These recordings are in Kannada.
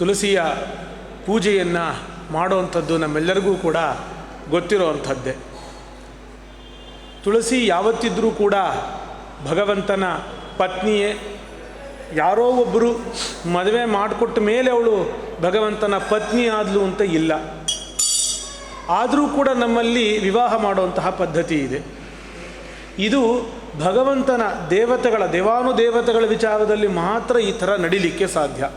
ತುಳಸಿಯ ಪೂಜೆಯನ್ನು ಮಾಡುವಂಥದ್ದು ನಮ್ಮೆಲ್ಲರಿಗೂ ಕೂಡ ಗೊತ್ತಿರುವಂಥದ್ದೇ. ತುಳಸಿ ಯಾವತ್ತಿದ್ರೂ ಕೂಡ ಭಗವಂತನ ಪತ್ನಿಯೇ, ಯಾರೋ ಒಬ್ಬರು ಮದುವೆ ಮಾಡಿಕೊಟ್ಟ ಮೇಲೆ ಅವಳು ಭಗವಂತನ ಪತ್ನಿ ಆದಲು ಅಂತ ಇಲ್ಲ. ಆದರೂ ಕೂಡ ನಮ್ಮಲ್ಲಿ ವಿವಾಹ ಮಾಡುವಂತಹ ಪದ್ಧತಿ ಇದೆ. ಇದು ಭಗವಂತನ ದೇವತೆಗಳ, ದೇವಾನುದೇವತೆಗಳ ವಿಚಾರದಲ್ಲಿ ಮಾತ್ರ ಈ ಥರ ನಡಿಲಿಕ್ಕೆ ಸಾಧ್ಯ.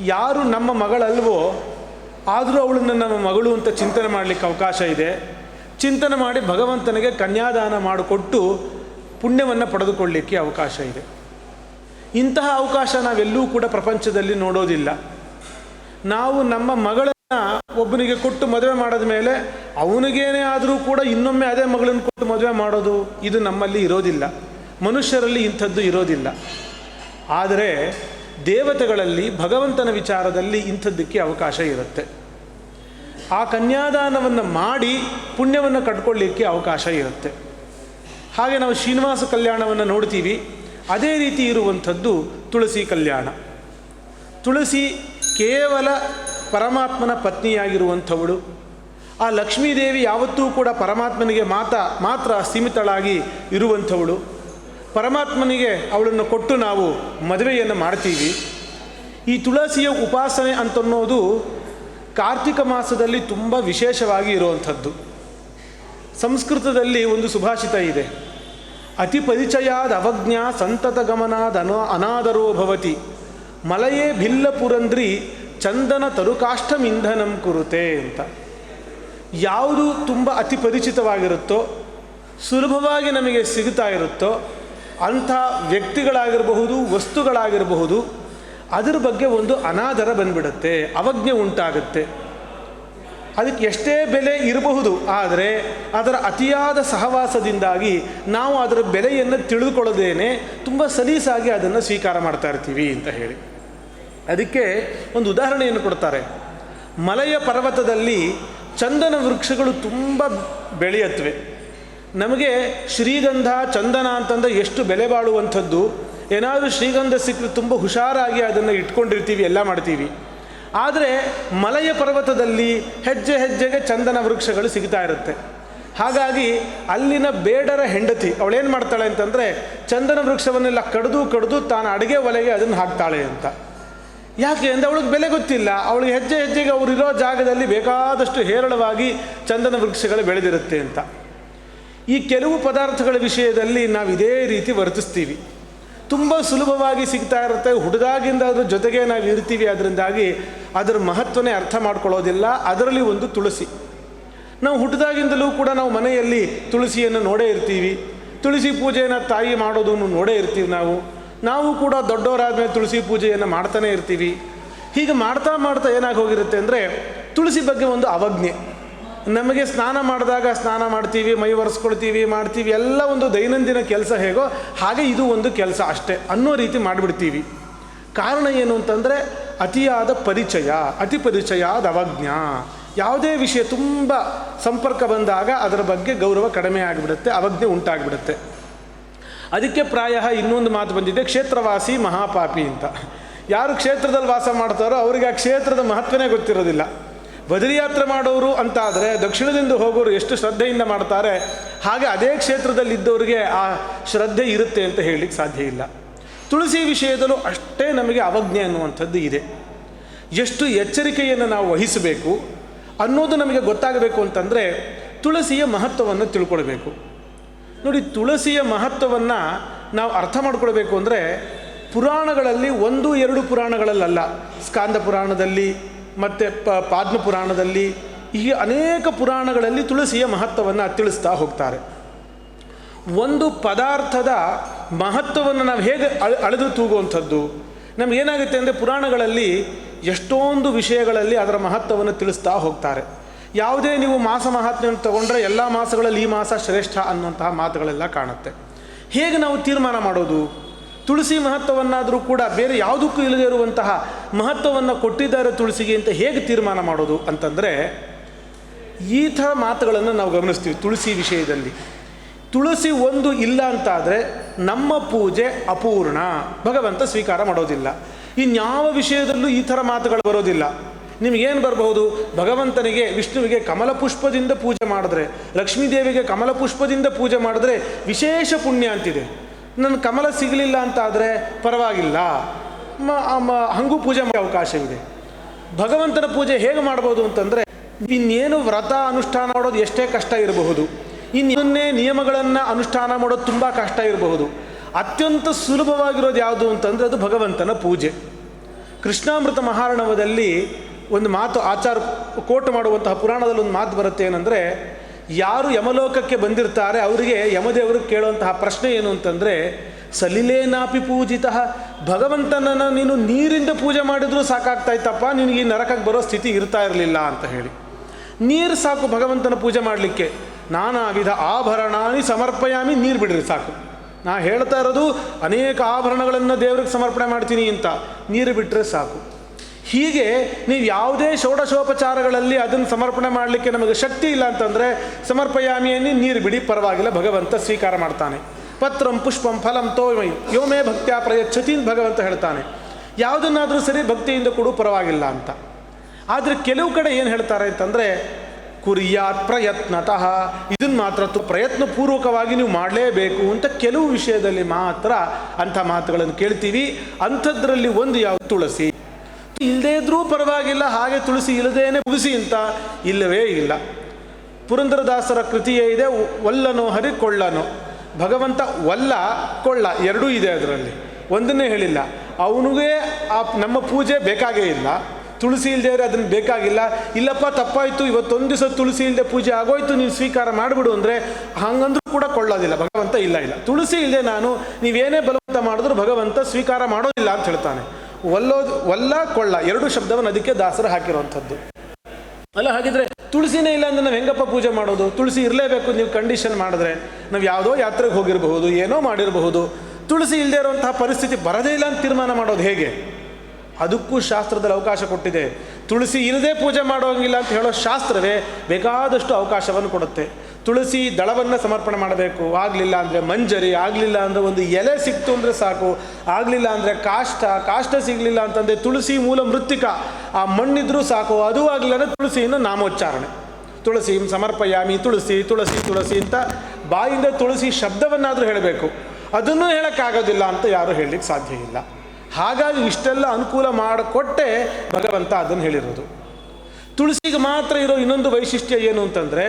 ಯಾರು ನಮ್ಮ ಮಗಳಲ್ವೋ ಆದರೂ ಅವಳನ್ನು ನಮ್ಮ ಮಗಳು ಅಂತ ಚಿಂತನೆ ಮಾಡಲಿಕ್ಕೆ ಅವಕಾಶ ಇದೆ. ಚಿಂತನೆ ಮಾಡಿ ಭಗವಂತನಿಗೆ ಕನ್ಯಾದಾನ ಮಾಡಿಕೊಟ್ಟು ಪುಣ್ಯವನ್ನು ಪಡೆದುಕೊಳ್ಳಲಿಕ್ಕೆ ಅವಕಾಶ ಇದೆ. ಇಂತಹ ಅವಕಾಶ ನಾವೆಲ್ಲೂ ಕೂಡ ಪ್ರಪಂಚದಲ್ಲಿ ನೋಡೋದಿಲ್ಲ. ನಾವು ನಮ್ಮ ಮಗಳನ್ನ ಒಬ್ಬನಿಗೆ ಕೊಟ್ಟು ಮದುವೆ ಮಾಡಿದ ಮೇಲೆ ಅವನಿಗೇನೆ ಆದರೂ ಕೂಡ ಇನ್ನೊಮ್ಮೆ ಅದೇ ಮಗಳನ್ನು ಕೊಟ್ಟು ಮದುವೆ ಮಾಡೋದು ಇದು ನಮ್ಮಲ್ಲಿ ಇರೋದಿಲ್ಲ. ಮನುಷ್ಯರಲ್ಲಿ ಇಂಥದ್ದು ಇರೋದಿಲ್ಲ. ಆದರೆ ದೇವತೆಗಳಲ್ಲಿ ಭಗವಂತನ ವಿಚಾರದಲ್ಲಿ ಇಂಥದ್ದಕ್ಕೆ ಅವಕಾಶ ಇರುತ್ತೆ. ಆ ಕನ್ಯಾದಾನವನ್ನು ಮಾಡಿ ಪುಣ್ಯವನ್ನು ಕಟ್ಕೊಳ್ಳಿಕ್ಕೆ ಅವಕಾಶ ಇರುತ್ತೆ. ಹಾಗೆ ನಾವು ಶ್ರೀನಿವಾಸ ಕಲ್ಯಾಣವನ್ನು ನೋಡ್ತೀವಿ. ಅದೇ ರೀತಿ ಇರುವಂಥದ್ದು ತುಳಸಿ ಕಲ್ಯಾಣ. ತುಳಸಿ ಕೇವಲ ಪರಮಾತ್ಮನ ಪತ್ನಿಯಾಗಿರುವಂಥವಳು. ಆ ಲಕ್ಷ್ಮೀದೇವಿ ಯಾವತ್ತೂ ಕೂಡ ಪರಮಾತ್ಮನಿಗೆ ಮಾತ, ಮಾತ್ರ ಸೀಮಿತಳಾಗಿ ಇರುವಂಥವಳು. ಪರಮಾತ್ಮನಿಗೆ ಅವಳನ್ನು ಕೊಟ್ಟು ನಾವು ಮದುವೆಯನ್ನು ಮಾಡ್ತೀವಿ. ಈ ತುಳಸಿಯ ಉಪಾಸನೆ ಅಂತನ್ನೋದು ಕಾರ್ತಿಕ ಮಾಸದಲ್ಲಿ ತುಂಬ ವಿಶೇಷವಾಗಿ ಇರುವಂಥದ್ದು. ಸಂಸ್ಕೃತದಲ್ಲಿ ಒಂದು ಸುಭಾಷಿತ ಇದೆ. ಅತಿ ಪರಿಚಯಾದ ಅವಜ್ಞ ಸಂತತ ಗಮನಾದ ಅನ ಅನಾದರೋ ಭವತಿ. ಮಲಯೇ ಭಿಲ್ಲ ಪುರಂದ್ರಿ ಚಂದನ ತರುಕಾಷ್ಟಮಿಂಧನಂ ಕುರುತೆ ಅಂತ. ಯಾವುದು ತುಂಬ ಅತಿ ಪರಿಚಿತವಾಗಿರುತ್ತೋ, ಸುಲಭವಾಗಿ ನಮಗೆ ಸಿಗುತ್ತಾ ಇರುತ್ತೋ ಅಂಥ ವ್ಯಕ್ತಿಗಳಾಗಿರಬಹುದು, ವಸ್ತುಗಳಾಗಿರಬಹುದು, ಅದರ ಬಗ್ಗೆ ಒಂದು ಅನಾದರ ಬಂದ್ಬಿಡುತ್ತೆ, ಅವಜ್ಞೆ ಉಂಟಾಗುತ್ತೆ. ಅದಕ್ಕೆ ಎಷ್ಟೇ ಬೆಲೆ ಇರಬಹುದು, ಆದರೆ ಅದರ ಅತಿಯಾದ ಸಹವಾಸದಿಂದಾಗಿ ನಾವು ಅದರ ಬೆಲೆಯನ್ನು ತಿಳಿದುಕೊಳ್ಳದೇನೆ ತುಂಬ ಸಲೀಸಾಗಿ ಅದನ್ನು ಸ್ವೀಕಾರ ಮಾಡ್ತಾ ಇರ್ತೀವಿ ಅಂತ ಹೇಳಿ. ಅದಕ್ಕೆ ಒಂದು ಉದಾಹರಣೆಯನ್ನು ಕೊಡ್ತಾರೆ. ಮಲಯ ಪರ್ವತದಲ್ಲಿ ಚಂದನ ವೃಕ್ಷಗಳು ತುಂಬ ಬೆಳೆಯತ್ವೆ. ನಮಗೆ ಶ್ರೀಗಂಧ, ಚಂದನ ಅಂತಂದರೆ ಎಷ್ಟು ಬೆಲೆ ಬಾಳುವಂಥದ್ದು? ಏನಾದರೂ ಶ್ರೀಗಂಧ ಸಿಕ್ಕರೆ ತುಂಬ ಹುಷಾರಾಗಿ ಅದನ್ನು ಇಟ್ಕೊಂಡಿರ್ತೀವಿ, ಎಲ್ಲ ಮಾಡ್ತೀವಿ. ಆದರೆ ಮಲಯ ಪರ್ವತದಲ್ಲಿ ಹೆಜ್ಜೆ ಹೆಜ್ಜೆಗೆ ಚಂದನ ವೃಕ್ಷಗಳು ಸಿಗ್ತಾ ಇರುತ್ತೆ. ಹಾಗಾಗಿ ಅಲ್ಲಿನ ಬೇಡರ ಹೆಂಡತಿ, ಅವಳೇನು ಮಾಡ್ತಾಳೆ ಅಂತಂದರೆ ಚಂದನ ವೃಕ್ಷವನ್ನೆಲ್ಲ ಕಡಿದು ಕಡಿದು ತಾನು ಅಡುಗೆ ಒಲೆಗೆ ಅದನ್ನು ಹಾಕ್ತಾಳೆ ಅಂತ. ಯಾಕೆ ಅಂದರೆ ಅವಳಿಗೆ ಬೆಲೆ ಗೊತ್ತಿಲ್ಲ. ಅವಳಿಗೆ ಹೆಜ್ಜೆ ಹೆಜ್ಜೆಗೆ ಅವರಿರೋ ಜಾಗದಲ್ಲಿ ಬೇಕಾದಷ್ಟು ಹೇರಳವಾಗಿ ಚಂದನ ವೃಕ್ಷಗಳು ಬೆಳೆದಿರುತ್ತೆ ಅಂತ. ಈ ಕೆಲವು ಪದಾರ್ಥಗಳ ವಿಷಯದಲ್ಲಿ ನಾವು ಇದೇ ರೀತಿ ವರ್ತಿಸ್ತೀವಿ. ತುಂಬ ಸುಲಭವಾಗಿ ಸಿಗ್ತಾ ಇರುತ್ತೆ. ಹುಡುಗಾಗಿಂದ ಅದ್ರ ಜೊತೆಗೆ ನಾವು ಇರ್ತೀವಿ. ಅದರಿಂದಾಗಿ ಅದರ ಮಹತ್ವನೇ ಅರ್ಥ ಮಾಡ್ಕೊಳ್ಳೋದಿಲ್ಲ. ಅದರಲ್ಲಿ ಒಂದು ತುಳಸಿ. ನಾವು ಹುಟ್ಟಿದಾಗಿಂದಲೂ ಕೂಡ ನಾವು ಮನೆಯಲ್ಲಿ ತುಳಸಿಯನ್ನು ನೋಡೇ ಇರ್ತೀವಿ. ತುಳಸಿ ಪೂಜೆಯನ್ನು ತಾಯಿ ಮಾಡೋದನ್ನು ನೋಡೇ ಇರ್ತೀವಿ ನಾವು. ನಾವು ಕೂಡ ದೊಡ್ಡವರಾದ ಮೇಲೆ ತುಳಸಿ ಪೂಜೆಯನ್ನು ಮಾಡ್ತಾನೆ ಇರ್ತೀವಿ. ಹೀಗೆ ಮಾಡ್ತಾ ಮಾಡ್ತಾ ಏನಾಗಿ ಹೋಗಿರುತ್ತೆ ಅಂದರೆ ತುಳಸಿ ಬಗ್ಗೆ ಒಂದು ಅವಜ್ಞೆ. ನಮಗೆ ಸ್ನಾನ ಮಾಡಿದಾಗ ಸ್ನಾನ ಮಾಡ್ತೀವಿ, ಮೈ ಒರೆಸ್ಕೊಳ್ತೀವಿ, ಮಾಡ್ತೀವಿ, ಎಲ್ಲ ಒಂದು ದೈನಂದಿನ ಕೆಲಸ ಹೇಗೋ, ಹಾಗೆ ಇದು ಒಂದು ಕೆಲಸ ಅಷ್ಟೇ ಅನ್ನೋ ರೀತಿ ಮಾಡಿಬಿಡ್ತೀವಿ. ಕಾರಣ ಏನು ಅಂತಂದರೆ, ಅತಿಯಾದ ಪರಿಚಯ, ಅತಿ ಪರಿಚಯಾದ ಅವಜ್ಞ. ಯಾವುದೇ ವಿಷಯ ತುಂಬ ಸಂಪರ್ಕ ಬಂದಾಗ ಅದರ ಬಗ್ಗೆ ಗೌರವ ಕಡಿಮೆ ಆಗಿಬಿಡುತ್ತೆ, ಅವಜ್ಞೆ ಉಂಟಾಗಿಬಿಡುತ್ತೆ. ಅದಕ್ಕೆ ಪ್ರಾಯ ಇನ್ನೊಂದು ಮಾತು ಬಂದಿದೆ, ಕ್ಷೇತ್ರವಾಸಿ ಮಹಾಪಾಪಿ ಅಂತ. ಯಾರು ಕ್ಷೇತ್ರದಲ್ಲಿ ವಾಸ ಮಾಡ್ತಾರೋ ಅವರಿಗೆ ಆ ಕ್ಷೇತ್ರದ ಮಹತ್ವನೇ ಗೊತ್ತಿರೋದಿಲ್ಲ. ಬದರಿಯಾತ್ರೆ ಮಾಡೋರು ಅಂತಾದರೆ ದಕ್ಷಿಣದಿಂದ ಹೋಗೋರು ಎಷ್ಟು ಶ್ರದ್ಧೆಯಿಂದ ಮಾಡ್ತಾರೆ, ಹಾಗೆ ಅದೇ ಕ್ಷೇತ್ರದಲ್ಲಿದ್ದವರಿಗೆ ಆ ಶ್ರದ್ಧೆ ಇರುತ್ತೆ ಅಂತ ಹೇಳಲಿಕ್ಕೆ ಸಾಧ್ಯ ಇಲ್ಲ. ತುಳಸಿ ವಿಷಯದಲ್ಲೂ ಅಷ್ಟೇ ನಮಗೆ ಅವಜ್ಞೆ ಅನ್ನುವಂಥದ್ದು ಇದೆ. ಎಷ್ಟು ಎಚ್ಚರಿಕೆಯನ್ನು ನಾವು ವಹಿಸಬೇಕು ಅನ್ನೋದು ನಮಗೆ ಗೊತ್ತಾಗಬೇಕು ಅಂತಂದರೆ ತುಳಸಿಯ ಮಹತ್ವವನ್ನು ತಿಳ್ಕೊಳ್ಬೇಕು. ನೋಡಿ, ತುಳಸಿಯ ಮಹತ್ವವನ್ನು ನಾವು ಅರ್ಥ ಮಾಡ್ಕೊಳ್ಬೇಕು ಅಂದರೆ ಪುರಾಣಗಳಲ್ಲಿ ಒಂದು ಎರಡು ಪುರಾಣಗಳಲ್ಲ ಸ್ಕಾಂದ ಪುರಾಣದಲ್ಲಿ ಮತ್ತು ಪ, ಪಾದ್ಮ ಪುರಾಣದಲ್ಲಿ ಈ ಅನೇಕ ಪುರಾಣಗಳಲ್ಲಿ ತುಳಸಿಯ ಮಹತ್ವವನ್ನು ತಿಳಿಸ್ತಾ ಹೋಗ್ತಾರೆ. ಒಂದು ಪದಾರ್ಥದ ಮಹತ್ವವನ್ನು ನಾವು ಹೇಗೆ ಅಳ ಅಳೆದು ತೂಗುವಂಥದ್ದು ನಮಗೇನಾಗುತ್ತೆ ಅಂದರೆ ಪುರಾಣಗಳಲ್ಲಿ ಎಷ್ಟೊಂದು ವಿಷಯಗಳಲ್ಲಿ ಅದರ ಮಹತ್ವವನ್ನು ತಿಳಿಸ್ತಾ ಹೋಗ್ತಾರೆ. ಯಾವುದೇ ನೀವು ಮಾಸ ಮಹಾತ್ಮೆಯನ್ನು ತಗೊಂಡ್ರೆ ಎಲ್ಲ ಮಾಸಗಳಲ್ಲಿ ಈ ಮಾಸ ಶ್ರೇಷ್ಠ ಅನ್ನುವಂತಹ ಮಾತುಗಳೆಲ್ಲ ಕಾಣುತ್ತೆ. ಹೇಗೆ ನಾವು ತೀರ್ಮಾನ ಮಾಡೋದು? ತುಳಸಿ ಮಹತ್ವವನ್ನಾದರೂ ಕೂಡ ಬೇರೆ ಯಾವುದಕ್ಕೂ ಇಲ್ಲದೇ ಇರುವಂತಹ ಮಹತ್ವವನ್ನು ಕೊಟ್ಟಿದ್ದಾರೆ ತುಳಸಿಗೆ ಅಂತ ಹೇಗೆ ತೀರ್ಮಾನ ಮಾಡೋದು ಅಂತಂದರೆ ಈ ಥರ ಮಾತುಗಳನ್ನು ನಾವು ಗಮನಿಸ್ತೀವಿ ತುಳಸಿ ವಿಷಯದಲ್ಲಿ. ತುಳಸಿ ಒಂದು ಇಲ್ಲ ಅಂತಾದರೆ ನಮ್ಮ ಪೂಜೆ ಅಪೂರ್ಣ. ಭಗವಂತ ಸ್ವೀಕಾರ ಮಾಡೋದಿಲ್ಲ. ಇನ್ಯಾವ ವಿಷಯದಲ್ಲೂ ಈ ಥರ ಮಾತುಗಳು ಬರೋದಿಲ್ಲ. ನಿಮಗೇನು ಬರಬಹುದು? ಭಗವಂತನಿಗೆ, ವಿಷ್ಣುವಿಗೆ ಕಮಲ ಪುಷ್ಪದಿಂದ ಪೂಜೆ ಮಾಡಿದ್ರೆ, ಲಕ್ಷ್ಮೀದೇವಿಗೆ ಕಮಲ ಪುಷ್ಪದಿಂದ ಪೂಜೆ ಮಾಡಿದ್ರೆ ವಿಶೇಷ ಪುಣ್ಯ ಅಂತಿದೆ. ನನ್ನ ಕಮಲ ಸಿಗಲಿಲ್ಲ ಅಂತಾದರೆ ಪರವಾಗಿಲ್ಲ. ಹಂಗೂ ಪೂಜೆ ಮಾಡೋ ಅವಕಾಶವಿದೆ. ಭಗವಂತನ ಪೂಜೆ ಹೇಗೆ ಮಾಡ್ಬೋದು ಅಂತಂದರೆ, ಇನ್ನೇನು ವ್ರತ ಅನುಷ್ಠಾನ ಮಾಡೋದು ಎಷ್ಟೇ ಕಷ್ಟ ಇರಬಹುದು. ಇನ್ನೇ ನಿಯಮಗಳನ್ನು ಅನುಷ್ಠಾನ ಮಾಡೋದು ತುಂಬ ಕಷ್ಟ ಇರಬಹುದು. ಅತ್ಯಂತ ಸುಲಭವಾಗಿರೋದು ಯಾವುದು ಅಂತಂದರೆ ಅದು ಭಗವಂತನ ಪೂಜೆ. ಕೃಷ್ಣಾಮೃತ ಮಹಾರಣವದಲ್ಲಿ ಒಂದು ಮಾತು ಆಚಾರ ಕೋಟ್ ಮಾಡುವಂತಹ ಪುರಾಣದಲ್ಲಿ ಒಂದು ಮಾತು ಬರುತ್ತೆ ಏನಂದರೆ ಯಾರು ಯಮಲೋಕಕ್ಕೆ ಬಂದಿರ್ತಾರೆ, ಅವರಿಗೆ ಯಮದೇವರು ಕೇಳುವಂತಹ ಪ್ರಶ್ನೆ ಏನು ಅಂತಂದರೆ, ಸಲಿಲೇನಾಪಿ ಪೂಜಿತ, ಭಗವಂತನನ್ನು ನೀನು ನೀರಿಂದ ಪೂಜೆ ಮಾಡಿದರೂ ಸಾಕಾಗ್ತಾ ಇತ್ತಪ್ಪ, ನಿನಗೆ ಈ ನರಕಕ್ಕೆ ಬರೋ ಸ್ಥಿತಿ ಇರ್ತಾ ಇರಲಿಲ್ಲ ಅಂತ ಹೇಳಿ. ನೀರು ಸಾಕು ಭಗವಂತನ ಪೂಜೆ ಮಾಡಲಿಕ್ಕೆ. ನಾನಾ ವಿಧ ಆಭರಣಾನಿ ಸಮರ್ಪಯಾಮಿ, ನೀರು ಬಿಡ್ರಿ ಸಾಕು. ನಾ ಹೇಳ್ತಾ ಇರೋದು, ಅನೇಕ ಆಭರಣಗಳನ್ನು ದೇವ್ರಿಗೆ ಸಮರ್ಪಣೆ ಮಾಡ್ತೀನಿ ಅಂತ. ನೀರು ಬಿಟ್ಟರೆ ಸಾಕು. ಹೀಗೆ ನೀವು ಯಾವುದೇ ಷೋಡಶೋಪಚಾರಗಳಲ್ಲಿ ಅದನ್ನು ಸಮರ್ಪಣೆ ಮಾಡಲಿಕ್ಕೆ ನಮಗೆ ಶಕ್ತಿ ಇಲ್ಲ ಅಂತಂದರೆ ಸಮರ್ಪಯಾಮಿಯಲ್ಲಿ ನೀರು ಬಿಡಿ, ಪರವಾಗಿಲ್ಲ, ಭಗವಂತ ಸ್ವೀಕಾರ ಮಾಡ್ತಾನೆ. ಪತ್ರಂ ಪುಷ್ಪಂ ಫಲಂ ತೋಮೈ ಯೋಮೇ ಭಕ್ತ್ಯಾ ಪ್ರಯಚ್ಛತಿ ಭಗವಂತ ಹೇಳ್ತಾನೆ. ಯಾವುದನ್ನಾದರೂ ಸರಿ ಭಕ್ತಿಯಿಂದ ಕೊಡು, ಪರವಾಗಿಲ್ಲ ಅಂತ. ಆದರೆ ಕೆಲವು ಕಡೆ ಏನು ಹೇಳ್ತಾರೆ ಅಂತಂದರೆ, ಕುರಿಯಾತ್ ಪ್ರಯತ್ನತಃ ಇದನ್ನು ಮಾತ್ರ ತು- ಪ್ರಯತ್ನಪೂರ್ವಕವಾಗಿ ನೀವು ಮಾಡಲೇಬೇಕು ಅಂತ ಕೆಲವು ವಿಷಯದಲ್ಲಿ ಮಾತ್ರ ಅಂಥ ಮಾತುಗಳನ್ನು ಕೇಳ್ತೀವಿ. ಅಂಥದ್ರಲ್ಲಿ ಒಂದು ಯಾವ ತುಳಸಿ ಇಲ್ಲದೇ ಇದ್ರೂ ಪರವಾಗಿಲ್ಲ, ಹಾಗೆ ತುಳಸಿ ಇಲ್ಲದೇನೆ ಮುಗಿಸಿ ಅಂತ ಇಲ್ಲವೇ ಇಲ್ಲ. ಪುರಂದರದಾಸರ ಕೃತಿಯೇ ಇದೆ ಒಲ್ಲನೋ ಹರಿ ಕೊಳ್ಳನೋ ಭಗವಂತ ಒಲ್ಲ, ಕೊಳ್ಳ ಎರಡೂ ಇದೆ ಅದರಲ್ಲಿ. ಒಂದನ್ನೇ ಹೇಳಿಲ್ಲ. ಅವನಿಗೆ ಆ ನಮ್ಮ ಪೂಜೆ ಬೇಕಾಗೇ ಇಲ್ಲ. ತುಳಸಿ ಇಲ್ಲದೆ ಅದನ್ನು ಬೇಕಾಗಿಲ್ಲ. ಇಲ್ಲಪ್ಪ, ತಪ್ಪಾಯಿತು. ಇವತ್ತೊಂದು ದಿವಸ ತುಳಸಿ ಇಲ್ಲದೆ ಪೂಜೆ ಆಗೋಯ್ತು, ನೀವು ಸ್ವೀಕಾರ ಮಾಡಿಬಿಡು ಅಂದರೆ ಹಂಗಂದ್ರೂ ಕೂಡ ಕೊಳ್ಳೋದಿಲ್ಲ. ಭಗವಂತ ಇಲ್ಲ ಇಲ್ಲ. ತುಳಸಿ ಇಲ್ಲದೆ ನಾನು ನೀವೇನೇ ಬಲವಂತ ಮಾಡಿದ್ರು ಭಗವಂತ ಸ್ವೀಕಾರ ಮಾಡೋದಿಲ್ಲ ಅಂತ ಹೇಳ್ತಾನೆ. ಒಲ್ಲೋದು, ಒಲ್ಲ ಕೊಳ್ಳ, ಎರಡು ಶಬ್ದವನ್ನು ಅದಕ್ಕೆ ದಾಸರು ಹಾಕಿರುವಂಥದ್ದು. ಅಲ್ಲ, ಹಾಗಿದ್ರೆ ತುಳಸಿನೇ ಇಲ್ಲ ಅಂದ್ರೆ ನಾವು ಹೆಂಗಪ್ಪ ಪೂಜೆ ಮಾಡೋದು? ತುಳಸಿ ಇರಲೇಬೇಕು ನೀವು ಕಂಡೀಷನ್ ಮಾಡಿದ್ರೆ. ನಾವು ಯಾವುದೋ ಯಾತ್ರೆಗೆ ಹೋಗಿರಬಹುದು, ಏನೋ ಮಾಡಿರಬಹುದು. ತುಳಸಿ ಇಲ್ಲದೆ ಇರುವಂತಹ ಪರಿಸ್ಥಿತಿ ಬರದೇ ಇಲ್ಲ ಅಂತ ತೀರ್ಮಾನ ಮಾಡೋದು ಹೇಗೆ? ಅದಕ್ಕೂ ಶಾಸ್ತ್ರದಲ್ಲಿ ಅವಕಾಶ ಕೊಟ್ಟಿದೆ. ತುಳಸಿ ಇಲ್ಲದೆ ಪೂಜೆ ಮಾಡೋಂಗಿಲ್ಲ ಅಂತ ಹೇಳೋ ಶಾಸ್ತ್ರವೇ ಬೇಕಾದಷ್ಟು ಅವಕಾಶವನ್ನು ಕೊಡುತ್ತೆ. ತುಳಸಿ ದಳವನ್ನು ಸಮರ್ಪಣೆ ಮಾಡಬೇಕು. ಆಗಲಿಲ್ಲ ಅಂದರೆ ಮಂಜರಿ, ಆಗಲಿಲ್ಲ ಅಂದರೆ ಒಂದು ಎಲೆ ಸಿಕ್ತು ಅಂದರೆ ಸಾಕು. ಆಗಲಿಲ್ಲ ಅಂದರೆ ಕಾಷ್ಟ ಕಾಷ್ಟ ಸಿಗಲಿಲ್ಲ ಅಂತಂದರೆ ತುಳಸಿ ಮೂಲ ಮೃತ್ತಿಕ. ಆ ಮಣ್ಣಿದ್ರೂ ಸಾಕು, ಅದು ಆಗಲಿಲ್ಲ ಅಂದರೆ ತುಳಸಿಯನ್ನು ನಾಮೋಚ್ಚಾರಣೆ. ತುಳಸಿ ಸಮರ್ಪಯಾಮಿ, ತುಳಸಿ ತುಳಸಿ ತುಳಸಿ ಅಂತ ಬಾಯಿಂದ ತುಳಸಿ ಶಬ್ದವನ್ನಾದರೂ ಹೇಳಬೇಕು. ಅದನ್ನು ಹೇಳೋಕ್ಕಾಗೋದಿಲ್ಲ ಅಂತ ಯಾರೂ ಹೇಳಲಿಕ್ಕೆ ಸಾಧ್ಯ ಇಲ್ಲ. ಹಾಗಾಗಿ ಇಷ್ಟೆಲ್ಲ ಅನುಕೂಲ ಮಾಡಿಕೊಟ್ಟೆ ಭಗವಂತ ಅದನ್ನು ಹೇಳಿರೋದು. ತುಳಸಿಗೆ ಮಾತ್ರ ಇರೋ ಇನ್ನೊಂದು ವೈಶಿಷ್ಟ್ಯ ಏನು ಅಂತಂದರೆ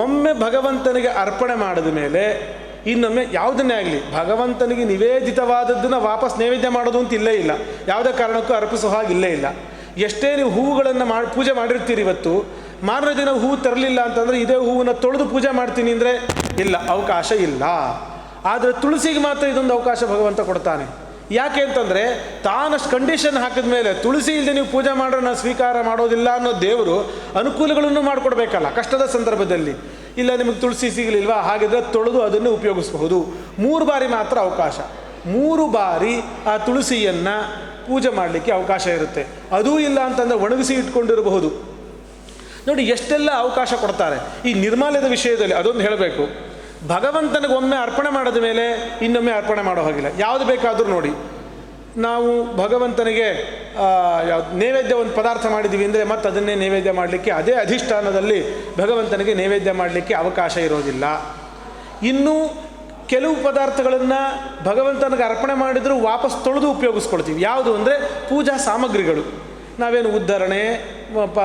ಒಮ್ಮೆ ಭಗವಂತನಿಗೆ ಅರ್ಪಣೆ ಮಾಡಿದ ಮೇಲೆ ಇನ್ನೊಮ್ಮೆ ಯಾವುದನ್ನೇ ಆಗಲಿ, ಭಗವಂತನಿಗೆ ನಿವೇದಿತವಾದದ್ದನ್ನು ವಾಪಸ್ ನೈವೇದ್ಯ ಮಾಡೋದು ಅಂತ ಇಲ್ಲೇ ಇಲ್ಲ. ಯಾವುದೇ ಕಾರಣಕ್ಕೂ ಅರ್ಪಿಸೋ ಹಾಗೆ ಇಲ್ಲೇ ಇಲ್ಲ. ಎಷ್ಟೇ ನೀವು ಹೂವುಗಳನ್ನು ಮಾಡಿ, ಪೂಜೆ ಮಾಡಿರ್ತೀರಿ ಇವತ್ತು, ಮಾರನೇ ದಿನ ಹೂವು ತರಲಿಲ್ಲ ಅಂತಂದರೆ ಇದೇ ಹೂವನ್ನು ತೊಳೆದು ಪೂಜೆ ಮಾಡ್ತೀನಿ ಅಂದರೆ ಇಲ್ಲ, ಅವಕಾಶ ಇಲ್ಲ. ಆದರೆ ತುಳಸಿಗೆ ಮಾತ್ರ ಇದೊಂದು ಅವಕಾಶ ಭಗವಂತ ಕೊಡ್ತಾನೆ. ಯಾಕೆ ಅಂತಂದರೆ ತಾನಷ್ಟು ಕಂಡೀಷನ್ ಹಾಕಿದ ಮೇಲೆ ತುಳಸಿ ಇಲ್ಲದೆ ನೀವು ಪೂಜೆ ಮಾಡ್ರೆ ನಾನು ಸ್ವೀಕಾರ ಮಾಡೋದಿಲ್ಲ ಅನ್ನೋ ದೇವರು ಅನುಕೂಲಗಳನ್ನು ಮಾಡಿಕೊಡ್ಬೇಕಲ್ಲ ಕಷ್ಟದ ಸಂದರ್ಭದಲ್ಲಿ. ಇಲ್ಲ, ನಿಮಗೆ ತುಳಸಿ ಸಿಗಲಿಲ್ವಾ? ಹಾಗಿದ್ರೆ ತೊಳೆದು ಅದನ್ನು ಉಪಯೋಗಿಸಬಹುದು. ಮೂರು ಬಾರಿ ಮಾತ್ರ ಅವಕಾಶ. ಮೂರು ಬಾರಿ ಆ ತುಳಸಿಯನ್ನು ಪೂಜೆ ಮಾಡಲಿಕ್ಕೆ ಅವಕಾಶ ಇರುತ್ತೆ. ಅದೂ ಇಲ್ಲ ಅಂತಂದರೆ ಒಣಗಿಸಿ ಇಟ್ಕೊಂಡಿರಬಹುದು. ನೋಡಿ, ಎಷ್ಟೆಲ್ಲ ಅವಕಾಶ ಕೊಡ್ತಾರೆ. ಈ ನಿರ್ಮಾಲ್ಯದ ವಿಷಯದಲ್ಲಿ ಅದೊಂದು ಹೇಳಬೇಕು. ಭಗವಂತನಿಗೆ ಒಮ್ಮೆ ಅರ್ಪಣೆ ಮಾಡಿದ ಮೇಲೆ ಇನ್ನೊಮ್ಮೆ ಅರ್ಪಣೆ ಮಾಡೋ ಹಾಗಿಲ್ಲ. ಯಾವುದು ಬೇಕಾದರೂ ನೋಡಿ. ನಾವು ಭಗವಂತನಿಗೆ ನೈವೇದ್ಯ ಒಂದು ಪದಾರ್ಥ ಮಾಡಿದ್ದೀವಿ ಅಂದರೆ ಮತ್ತು ಅದನ್ನೇ ನೈವೇದ್ಯ ಮಾಡಲಿಕ್ಕೆ ಅದೇ ಅಧಿಷ್ಠಾನದಲ್ಲಿ ಭಗವಂತನಿಗೆ ನೈವೇದ್ಯ ಮಾಡಲಿಕ್ಕೆ ಅವಕಾಶ ಇರೋದಿಲ್ಲ. ಇನ್ನೂ ಕೆಲವು ಪದಾರ್ಥಗಳನ್ನು ಭಗವಂತನಿಗೆ ಅರ್ಪಣೆ ಮಾಡಿದರೂ ವಾಪಸ್ ತೊಳೆದು ಉಪಯೋಗಿಸ್ಕೊಳ್ತೀವಿ. ಯಾವುದು ಅಂದರೆ ಪೂಜಾ ಸಾಮಗ್ರಿಗಳು. ನಾವೇನು ಉದ್ಧರಣೆ ಪ